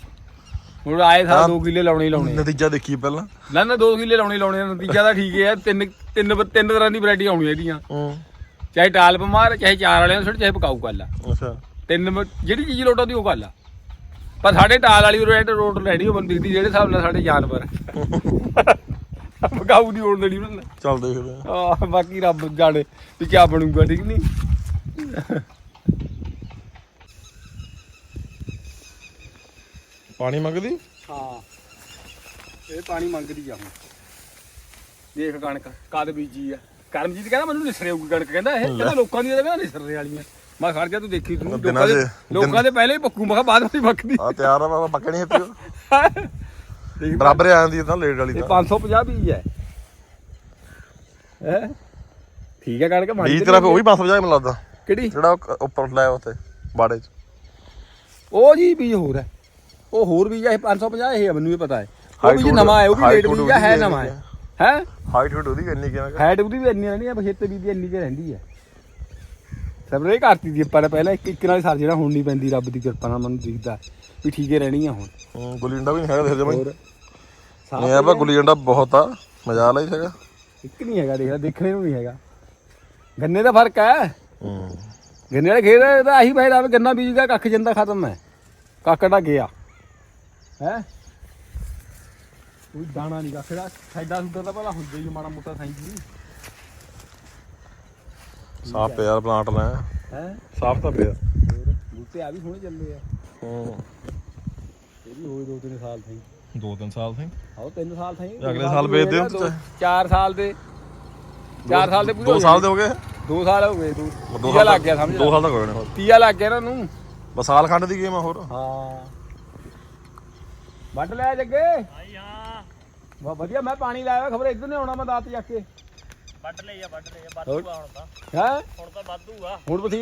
ਹੁਣ ਆਏ ਸਾਲ ਹਾਂ। 2 ਕਿੱਲੇ ਲਾਉਣੇ ਹੀ ਲਾਉਣੇ ਆ। ਨਤੀਜਾ ਦੇਖੀਏ ਪਹਿਲਾਂ। ਨਾ ਨਾ 2 ਕਿੱਲੇ ਲਾਉਣੇ ਹੀ ਲਾਉਣੇ ਆ, ਨਤੀਜਾ ਤਾਂ ਠੀਕ ਹੈ ਤਿੰਨ ਤਿੰਨ ਤਿੰਨ ਤਰ੍ਹਾਂ ਦੀ ਵੈਰਾਈਟੀ ਆਉਣੀ ਇਹਦੀਆਂ। ਹੂੰ। ਚਾਹੇ ਟਾਲ ਬਿਮਾਰ ਚਾਹੇ ਚਾਰ ਵਾਲਿਆਂ ਨੂੰ ਛੱਡ ਚਾਹੇ ਪਕਾਊ ਕਰ ਲਾ ਅੱਛਾ। ਤਿੰਨ ਮ- ਜਿਹੜੀ ਚੀਜ਼ ਲੋਟ ਆਉਂਦੀ ਉਹ ਕਰ ਲਾ ਪਰ ਸਾਡੇ ਟਾਲ ਵਾਲੀ ਰੋਡ ਰੈਡੀ ਹੋ ਬੰਦੀ ਦੀ ਜਿਹੜੇ ਹਿਸਾਬ ਨਾਲ ਸਾਡੇ ਜਾਨਵਰ। ਪਕਾਊ ਦੀ ਹੋਣ ਦੇਣੀ ਉਹਨਾਂ ਨੇ। ਚੱਲ ਦੇਖਦੇ ਆ। ਬਾਕੀ ਰੱਬ ਜਾਣੇ ਵੀ ਕੀ ਬਣੂਗਾ ਠੀਕ ਨਹੀਂ ਪਾਣੀ ਮੰਗਦੀ? ਹਾਂ। ਇਹ ਪਾਣੀ ਮੰਗਦੀ ਆ ਹੁਣ। ਦੇਖ ਕਣਕ ਕਦ ਬੀਜੀ ਆ। ਕਰਮਜੀਤ ਕਹਿੰਦਾ ਮੈਨੂੰ ਨਿਸਰੇ ਆਊਗੀ ਕਣਕ ਕਹਿੰਦਾ ਇਹ ਕਹਿੰਦਾ ਲੋਕਾਂ ਦੀਆਂ ਤਾਂ ਕਹਿੰਦਾ ਨਿਸਰਨੇ ਵਾਲੀਆਂ। ਮੈਂ ਖੜ ਜਾ ਤੂੰ ਦੇਖੀ ਤੂੰ ਲੋਕਾਂ ਦੇ ਚ- ਲੋਕਾਂ ਦੇ ਪਹਿਲੇ ਹੀ ਪੱਕੂ ਮੈਂ ਕਿਹਾ ਬਾਅਦ ਵਿੱਚ ਪੱਕਦੀ। ਆ ਤਿਆਰ ਆ ਬਾਬਾ ਪੱਕਣੀ ਹੈ ਪਿਓ ਦੇਖ ਬਰਾਬਰ ਆ ਜਾਂਦੀ ਤਾਂ ਲੇਟ ਵਾਲੀ ਇਹ ਤਾਂ। 550 ਬੀਜ ਹੈ। ਹੈ? ਠੀਕ ਹੈ ਕਣਕ ਬਣ ਬੀਜ ਤੇਰਾ ਉਹ ਵੀ 550 ਮੈਨੂੰ ਲੱਗਦਾ। ਕਿਹੜੀ? ਜਿਹੜਾ ਉਹ ਉੱਪਰ ਲਾਇਆ ਉੱਥੇ ਬਾੜੇ ਚ। ਉਹ ਜੀ ਬੀਜ ਹੋਰ ਹੈ। ਉਹ ਹੋਰ ਬੀਜ ਹੈ ਇਹ 550 ਇਹ ਹੈ ਮੈਨੂੰ ਵੀ ਪਤਾ ਹੈ। ਉਹ Height ਬੀਜ ਉਹਦੀ- ਨਵਾਂ ਹੈ ਉਹ ਵੀ height ਲੇਟ ਬੀਜ ਹੈ ਹੈ ਨਵਾਂ ਹੈ। ਹੈ? ਹਾਈਟ ਹੂਟ ਉਹਦੀ ਇੰਨੀ ਕਿਵੇਂ ਹਾਈਟ ਉਹਦੀ ਵੀ ਇੰਨੀ ਨਹੀਂ ਆ ਬਖੇਤੇ ਬੀਜ ਦੀ ਇੰਨੀ ਕਿ ਰਹਿੰਦੀ ਹੈ। ਸਪਰੇ ਕਰਤੀ ਦੀ ਆਪਾਂ ਨੇ ਪਹਿਲਾਂ ਇੱਕ ਇੱਕ ਨਾਲ ਸਰ ਜਿਹੜਾ ਹੁਣ ਨਹੀਂ ਪੈਂਦੀ ਰੱਬ ਦੀ ਕਿਰਪਾ ਨਾਲ ਮੈਨੂੰ ਦਿਖਦਾ ਵੀ ਠੀਕੇ ਰਹਿਣੀ ਆ ਹੁਣ। ਹੂੰ ਗੁੱਲੀ ਡੰਡਾ ਵੀ ਨਹੀਂ ਹੈਗਾ ਦੇਖ ਜਮਾਈ ਹੋਰ? ਨਹੀਂ ਆ ਬਾ ਗੁੱਲੀ ਡੰਡਾ ਬਹੁਤ ਆ ਮਜ਼ਾ ਲਈ ਹੈਗਾ। ਇੱਕ ਨਹੀਂ ਹੈਗਾ ਦੇਖਦਾ ਦੇਖਣੇ ਨੂੰ ਨਹੀਂ ਹੈਗਾ। ਗੰਨੇ ਦਾ ਫ਼ਰਕ ਹੈ। ਹੂੰ। ਗੰਨੇ ਵਾਲੇ ਖੇਤ ਦਾ ਆਹੀ ਫਾਇਦਾ ਵੀ ਗੰਨਾ ਬੀਜਦਾ ਕੱਖ ਜੰਦਾ ਖਤਮ ਹੈ। ਦਾ ਗਿਆ। ਹੈ? ਕੋਈ ਦਾਣਾ ਨਹੀਂ ਕੱਖ ਦਾ ਸਾਈਡਾਂ ਸੁੱਧਰ ਤਾਂ ਪਹਿਲਾਂ ਹੁੰਦੇ ਹੀ ਮਾੜਾ ਮੋਟਾ ਸਾਈਂ ਜੀ ਸਾਫ਼ ਪਿਆ ਪਲਾਂਟ ਲੈ ਹੈ? ਸਾਫ਼ ਤਾਂ ਪਿਆ। ਹੋਰ? ਬੂਟੇ ਆ ਵੀ ਸੋਹਣੇ ਚੱਲਦੇ ਆ। ਹੂੰ। ਇਹ ਵੀ ਹੋਏ ਦੋ ਤਿੰਨ ਸਾਲ ਥਈ। ਦੋ ਤਿੰਨ ਸਾਲ ਸੀ ਆਓ ਤਿੰਨ ਸਾਲ ਥਈ। ਅਗਲੇ ਸਾਲ ਵੇਚ ਦਿਓ। ਚਾਰ ਸਾਲ ਦੇ। ਚਾਰ ਸਾਲ ਦੇ ਪੂਰੇ ਦੋ ਸਾਲ ਦੇ ਹੋ ਗਏ? ਦੋ ਸਾਲ ਹੋ ਗਏ ਦੋ ਤੀਆ ਲੱਗ ਗਿਆ ਸਮਝ ਦੋ ਸਾਲ ਦਾ ਕੋਈ ਨਹੀਂ ਤੀਆ ਲੱਗ ਗਿਆ ਨੂੰ ਬਸ ਸਾਲ ਖੰਡ ਦੀ ਗੇਮ ਆ ਹੋਰ। ਹਾਂ। ਵੱਢ ਲਿਆ ਜੱਗੇ। ਹਾਂ ਵਾ ਵਧੀਆ ਮੈਂ ਪਾਣੀ ਲਾਇਆ ਖਬਰ ਇੱਧਰ ਨਹੀਂ ਆਉਣਾ ਮੈਂ ਦਾਤ ਚੱਕ ਕੇ। ਵੱਢ ਹੁਣ ਤਾਂ। ਹੈ? ਹੁਣ ਤਾਂ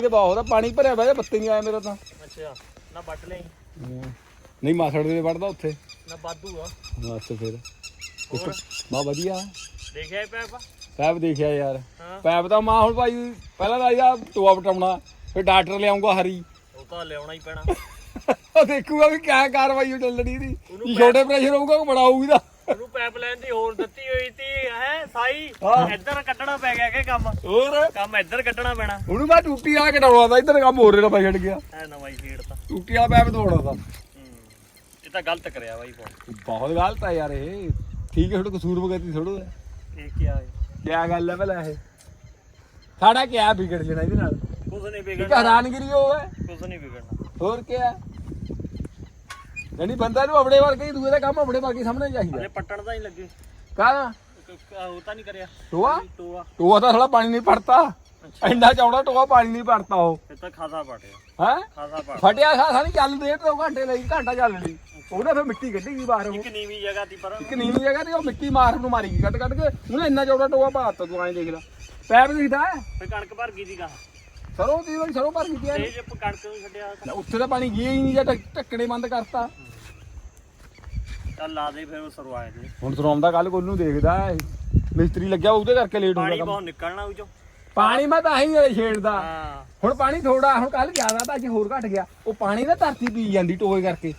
ਬਹੁਤ ਆ ਪਾਣੀ ਭਰਿਆ ਪਿਆ ਬੱਤੇ ਨਹੀਂ ਆਇਆ ਮੇਰਾ ਤਾਂ। ਅੱਛਾ ਨਾ ਵੱਢ ਲਈ ਨਹੀਂ ਮਾਸੜ ਦੇ ਵੱਢਦਾ ਉੱਥੇ। ਨਾ ਵਾਧੂ ਆ ਬਸ ਫਿਰ। ਬਾ ਵਧੀਆ। ਦੇਖਿਆ ਇਹ ਪੈਪ? ਪੈਪ ਦੇਖਿਆ ਯਾਰ। ਪੈਪ ਤਾਂ ਮਾਂ ਹੁਣ ਭਾਈ ਪਹਿਲਾਂ ਤਾਂ ਇਹਦਾ ਟੋਆ ਪਟਾਉਣਾ ਫਿਰ ਡਾਕਟਰ ਲਿਆਉਂਗਾ ਹਰੀ। ਉਹ ਤਾਂ ਲਿਆਉਣਾ ਹੀ ਪੈਣਾ। ਉਹ ਦੇਖੂਗਾ ਵੀ ਕਿਆ ਕਾਰਵਾਈ ਚੱਲਣੀ ਦੀ ਛੋਟੇ ਪ੍ਰੈਸ਼ਰ ਹੋਊਗਾ ਕਿ ਬੜਾ ਹੋਊਗੀ ਉਹਨੂੰ ਪੈਪ ਲੈਣ ਦੀ ਹੋਰ ਦਿੱਤੀ ਹੋਈ ਤੀ ਹੈ ਸਾਈ? ਹਾਂ। ਇੱਧਰ ਕੱਢਣਾ ਪੈ ਗਿਆ ਕਿ ਕੰਮ? ਹੋਰ? ਕੰਮ ਇੱਧਰ ਕੱਢਣਾ ਪੈਣਾ। ਉਹਨੂੰ ਮੈਂ ਟੂਟੀ ਆ ਕੇ ਡਾਉਣਾ ਤਾਂ ਇੱਧਰ ਕੰਮ ਹੋਰ ਰਿਹਾ ਪੈ ਛੱਡ ਗਿਆ। ਹੈ ਨਵਾਂ ਹੀ ਫੀਡ ਤਾਂ। ਟੂਟੀ ਵਾਲਾ ਪੈਪ ਤਾਂ। ਹੂੰ। ਇਹ ਤਾਂ ਗਲਤ ਕਰਿਆ ਬਾਈ ਬਹੁਤ ਬਹੁਤ ਗਲਤ ਆ ਯਾਰ ਇਹ। ਠੀਕ ਹੈ ਥੋੜਾ ਕਸੂਰ ਵਗੈਤੀ ਥੋੜਾ ਇਹ ਕੀ ਆ ਕਿਆ ਗੱਲ ਹੈ ਭਲਾ ਇਹ? ਸਾਡਾ ਕਿਆ ਵਿਗੜ ਜਣਾ ਇਹਦੇ ਨਾਲ? ਕੁਝ ਨਹੀਂ ਵਿਗੜਨਾ। ਹੈਰਾਨਗਰੀ ਉਹ ਹੈ ਕੁਝ ਨਹੀਂ ਵਿਗੜਨਾ। ਹੋਰ ਕਿਆ? ਯਾਨੀ ਬੰਦਾ ਨੂੰ ਆਪਣੇ ਵਰਗੇ ਹੀ ਦੂਏ ਦਾ ਕੰਮ ਆਪਣੇ ਵਰਗੇ ਸਾਹਮਣੇ ਚਾਹੀਦਾ ਹਲੇ ਪੱਟਣ ਦਾ ਹੀ ਲੱਗੇ। ਕਾਹਦਾ? ਕ- ਕ- ਉਹ ਤਾਂ ਨਹੀਂ ਕਰਿਆ। ਟੋਆ? ਟੋਆ। ਟੋਆ ਤਾਂ ਥੋੜਾ ਪਾਣੀ ਨਹੀਂ ਪੜਤਾ। ਇੰਨਾ ਚੌੜਾ ਟੋਆ ਪਾਣੀ ਨਹੀਂ ਪੜਤਾ ਉਹ। ਇਹ ਤਾਂ ਖਾਸਾ ਪਟਿਆ। ਹੈ? ਖਾਸਾ ਪਟ ਫਟਿਆ ਖਾ ਨਹੀਂ ਚੱਲ ਡੇਢ ਦੋ ਘੰਟੇ ਲਈ ਘੰਟਾ ਚੱਲ ਲਈ। ਉਹਨੇ ਫਿਰ ਮਿੱਟੀ ਕੱਢੀ ਗਈ ਬਾਹਰ ਉਹ। ਇੱਕ ਨੀਵੀਂ ਜਗ੍ਹਾ ਤੀ ਪਰ ਇੱਕ ਨੀਵੀਂ ਜਗ੍ਹਾ ਤੇ ਉਹ ਮਿੱਟੀ ਮਾਰ ਨੂੰ ਮਾਰੀ ਗਈ ਕੱਢ ਕੱਢ ਕੇ ਉਹਨੇ ਇੰਨਾ ਚੌੜਾ ਟੋਆ ਪਾਤਾ ਤੂੰ ਐਂ ਦੇਖ ਲੈ। ਪੈਪ ਦਿਖਦਾ ਹੈ? ਫੇ ਕਣਕ ਭਰ ਗਈ ਦੀ ਗਾ ਸਰੋਂ ਦੀ ਵਾਰੀ ਸਰੋਂ ਭਰ ਗਈ ਤੇ ਜੇ ਕਣਕ ਨੂੰ ਛੱਡਿਆ ਲੈ ਉੱਥੇ ਤਾਂ ਪਾਣੀ ਗਿਆ ਹੀ ਨਹੀਂ ਜਾਂ ਢੱਕ- ਢੱਕਣੇ ਬੰਦ ਕਰਤਾ। ਚੱਲ ਲਾ ਦੇ ਫਿਰ ਉਹ ਸਰਵਾਏ ਦੇ ਹੁਣ ਸਰੋਂ ਦਾ ਕੱਲ ਕੋਲ ਨੂੰ ਦੇਖਦਾ। ਮਿਸਤਰੀ ਲੱਗਿਆ ਉਹਦੇ ਕਰਕੇ ਲੇਟ ਹੋ ਪਾਣੀ ਕੰਮ। ਬਹੁਤ ਨਿਕਲਣਾ ਉਹ ਚੋਂ। ਪਾਣੀ ਮੈਂ ਤਾਂ ਹੀ ਛੇੜਦਾ। ਹੁਣ ਪਾਣੀ ਥੋੜਾ ਹੁਣ ਕੱਲ ਜ਼ਿਆਦਾ ਤਾਂ ਅੱਜ ਹੋਰ ਘਟ ਗਿਆ। ਉਹ ਪਾਣੀ ਨਾ ਧਰਤੀ ਪੀ ਜਾਂਦੀ ਟੋਏ ਕਰਕੇ।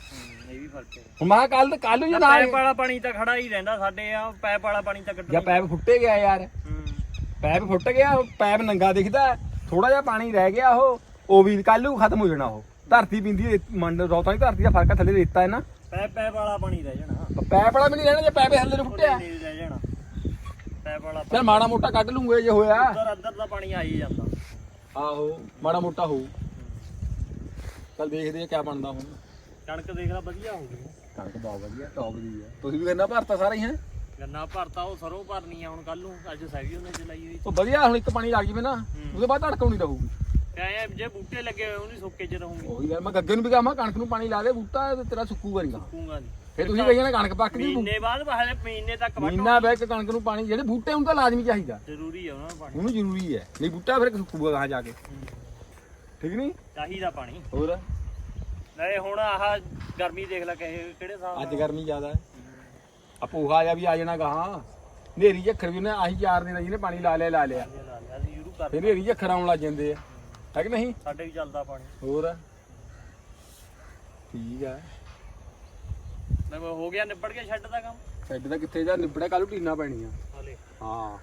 ਇਹ ਵੀ ਫ਼ਰਕ ਹੈ। ਹੁਣ ਮੈਂ ਕੱਲ ਕੱਲ ਨੂੰ ਜੇ ਨਾ ਪੈਪ ਵਾਲਾ ਪਾਣੀ ਤਾਂ ਖੜਾ ਹੀ ਰਹਿੰਦਾ ਸਾਡੇ ਆ ਪੈਪ ਵਾਲਾ ਪਾਣੀ ਤਾਂ ਕੱਢਣਾ ਜਾਂ ਪੈਪ ਫੁੱਟੇ ਗਿਆ ਯਾਰ। ਪੈਪ ਫੁੱਟ ਗਿਆ ਪੈਪ ਨੰਗਾ ਦਿਖਦਾ। ਥੋੜਾ ਜਿਹਾ ਪਾਣੀ ਰਹਿ ਗਿਆ ਉਹ ਉਹ ਵੀ ਕੱਲ ਨੂੰ ਖਤਮ ਹੋ ਜਾਣਾ ਉਹ। ਧਰਤੀ ਪਿੰਦੀ ਮੰਡ ਰੌਤਾਂ ਦੀ ਧਰਤੀ ਦਾ ਫ਼ਰਕ ਆ, ਥੱਲੇ ਰੇਤਾ ਹੈ ਨਾ। ਪੈਪ ਪੈਪ ਵਾਲਾ ਪਾਣੀ ਰਹਿ ਜਾਣਾ। ਪੈਪ ਵਾਲਾ ਵੀ ਨਹੀਂ ਰਹਿਣਾ ਜੇ ਪੈਪ ਥੱਲੇ ਨੂੰ ਫੁੱਟਿਆ। ਨਹੀਂ ਰਹਿ ਜਾਣਾ। ਪੈਪ ਵਾਲਾ ਚਲ ਮਾੜਾ ਮੋਟਾ ਕੱਢ ਲੂੰਗੇ ਜੇ ਹੋਇਆ। ਅੰਦਰ ਅੰਦਰ ਦਾ ਪਾਣੀ ਆ ਹੀ ਜਾਂਦਾ। ਆਹੋ ਮਾੜਾ ਮੋਟਾ ਹੋਊ। ਚਲ ਦੇਖਦੇ ਆ ਕਿਆ ਬਣਦਾ ਹੁਣ। ਕਣਕ ਦੇਖ ਲੈ ਵਧੀਆ ਹੋ ਗਈ ਕਣਕ ਬਹੁਤ ਵਧੀਆ ਟੌਪ ਦੀ ਹੈ ਤੁਸੀਂ ਵੀ ਗੰਨਾ ਭਰਤਾ ਸਾਰਾ ਹੀ ਹੈ? ਗੰਨਾ ਭਰਤਾ ਉਹ ਸਰੋਂ ਭਰਨੀ ਆ ਹੁਣ ਕੱਲ ਨੂੰ ਅੱਜ ਸੈਵੀ ਉਹਨੇ ਚਲਾਈ ਹੋਈ। ਉਹ ਵਧੀਆ ਹੁਣ ਇੱਕ ਪਾਣੀ ਲੱਗ ਜਵੇ ਨਾ ਉਹਦੇ ਬਾਅਦ ਧੜਕਾਉਣੀ ਰਹੂਗੀ। ਤੇ ਐਂ ਜੇ ਬੂਟੇ ਲੱਗੇ ਹੋਏ ਉਹਨੀ ਸੁੱਕੇ ਚ ਰਹੂੰਗੇ। ਉਹੀ ਗੱਲ ਮੈਂ ਗੱਗੇ ਨੂੰ ਵੀ ਕਹਾਂ ਕਣਕ ਨੂੰ ਪਾਣੀ ਲਾ ਦੇ ਬੂਟਾ ਤੇਰਾ ਸੁੱਕੂਗਾ ਨਹੀਂ ਗਾ। ਕੂੰਗਾ ਨਹੀਂ ਫੇਰ ਤੁਸੀਂ ਕਹੀਏ ਨਾ ਕਣਕ ਪੱਕ ਗਈ ਮਹੀਨੇ ਬਾਅਦ ਹਲੇ ਮਹੀਨੇ ਤੱਕ ਵੱਢੋ ਮਹੀਨਾ ਬਹਿ ਕੇ ਕਣਕ ਨੂੰ ਪਾਣੀ ਜਿਹੜੇ ਬੂਟੇ ਹੁਣ ਤਾਂ ਲਾਜ਼ਮੀ ਚਾਹੀਦਾ। ਜ਼ਰੂਰੀ ਆ ਉਹਨਾਂ ਨੂੰ ਪਾਣੀ। ਉਹਨੂੰ ਜ਼ਰੂਰੀ ਹੈ ਨਹੀਂ ਬੂਟਾ ਫਿਰ ਸੁੱਕੂਗਾ ਕਹਾਂ ਜਾ ਕੇ। ਠੀਕ ਨਹੀਂ ਚਾਹੀਦਾ ਪਾਣੀ। ਹੋਰ? ਨਾਲੇ ਹੁਣ ਆਹ ਗਰਮੀ ਦੇਖ ਲੈ ਕਿਹੇ ਕਿਹੜੇ ਹਿਸਾਬ ਅੱਜ ਗਰਮੀ ਜ਼ਿਆਦਾ ਹੈ। ਆ ਪੋਹਾ ਜਾ ਵੀ ਆ ਜਾਣਾ ਗਾਹਾਂ। ਨੇਰੀ ਝੱਖਰ ਵੀ ਨੇ ਆਹੀ ਚਾਰ ਦਿਨ ਜਿਹਨੇ ਪਾਣੀ ਲਾ ਲਿਆ ਲਾ ਲਿਆ। ਸ਼ੁਰੂ ਕਰ ਫਿਰ ਨੇਰੀ ਝੱਖਰ ਆਉਣ ਲੱਗ ਜਾਂਦੇ ਆ। ਹੈ ਕਿ ਨਹੀਂ? ਸਾਡੇ ਵੀ ਚੱਲਦਾ ਪਾਣੀ। ਹੋਰ? ਠੀਕ ਆ। ਮੈਂ ਕਿਹਾ ਹੋ ਗਿਆ ਨਿਬੜ ਗਿਆ ਛੱਡ ਦਾ ਕੰਮ। ਛੱਡ ਦਾ ਕਿੱਥੇ ਜਾ? ਨਿਬੜਾ ਕੱਲ ਟੀਨਾ ਪੈਣੀ ਆ ਹਲੇ। ਹਾਂ।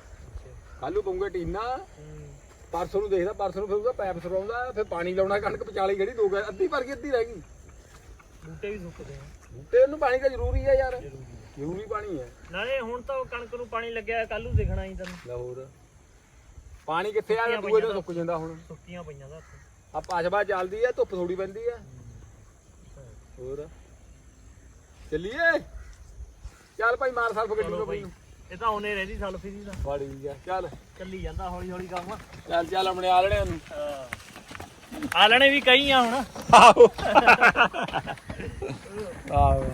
ਕੱਲ ਨੂੰ ਪਉਂਗੇ ਟੀਨਾ। ਪਰਸੋਂ ਨੂੰ ਦੇਖਦਾ ਪਰਸੋਂ ਨੂੰ ਫਿਰ ਉਹਦਾ ਪੈਪ ਸਰਵਾਉਂਦਾ ਫਿਰ ਪਾਣੀ ਲਾਉਣਾ ਕਣਕ ਵਿਚਾਲੀ ਜਿਹੜੀ ਦੋ ਗਏ ਅੱਧੀ ਭਰ ਗਈ ਅੱਧੀ ਰਹਿ ਗਈ। ਬੂਟੇ ਵੀ ਸੁੱਕਦੇ ਆ। ਬੂਟੇ ਨੂੰ ਪਾਣੀ ਤਾਂ ਜ਼ਰੂਰੀ ਆ ਯਾਰ। ਜ਼ਰੂਰੀ ਪਾਣੀ ਹੈ। ਨਾਲੇ ਹੁਣ ਤਾਂ ਕਣਕ ਨੂੰ ਪਾਣੀ ਲੱਗਿਆ ਕੱਲ ਨੂੰ ਦਿਖਣਾ ਹੀ ਤੈਨੂੰ। ਲਾਹੌਰ। ਪਾਣੀ ਕਿੱਥੇ ਆ? ਦੂਏ ਦਿਨ ਸੁੱਕ ਜਾਂਦਾ ਹੁਣ। ਸੁੱਕੀਆਂ ਪਈਆਂ ਦਾ ਆ ਪਾਛਵਾ ਚੱਲਦੀ ਆ ਧੁੱਪ ਥੋੜੀ ਪੈਂਦੀ ਆ ਹੋਰ? ਚੱਲੀਏ? ਚੱਲ ਭਾਈ ਮਾਰ ਸਲਫ ਗੱਡੀ ਚਲੋ ਨੂੰ ਬਾਈ ਇਹ ਤਾਂ ਉਹਨੇ ਰਹਿੰਦੀ ਸਲਫੀ ਦੀ ਤਾਂ। ਬੜੀ ਆ। ਚੱਲ। ਚੱਲੀ ਜਾਂਦਾ ਹੌਲੀ ਹੌਲੀ ਕੰਮ। ਚੱਲ ਚੱਲ ਆਪਣੇ ਆਲਣਿਆਂ ਨੂੰ ਆ ਲੈਣੇ ਵੀ ਕਈ ਆ ਹੁਣ। ਆਹੋ। ਆਹੋ।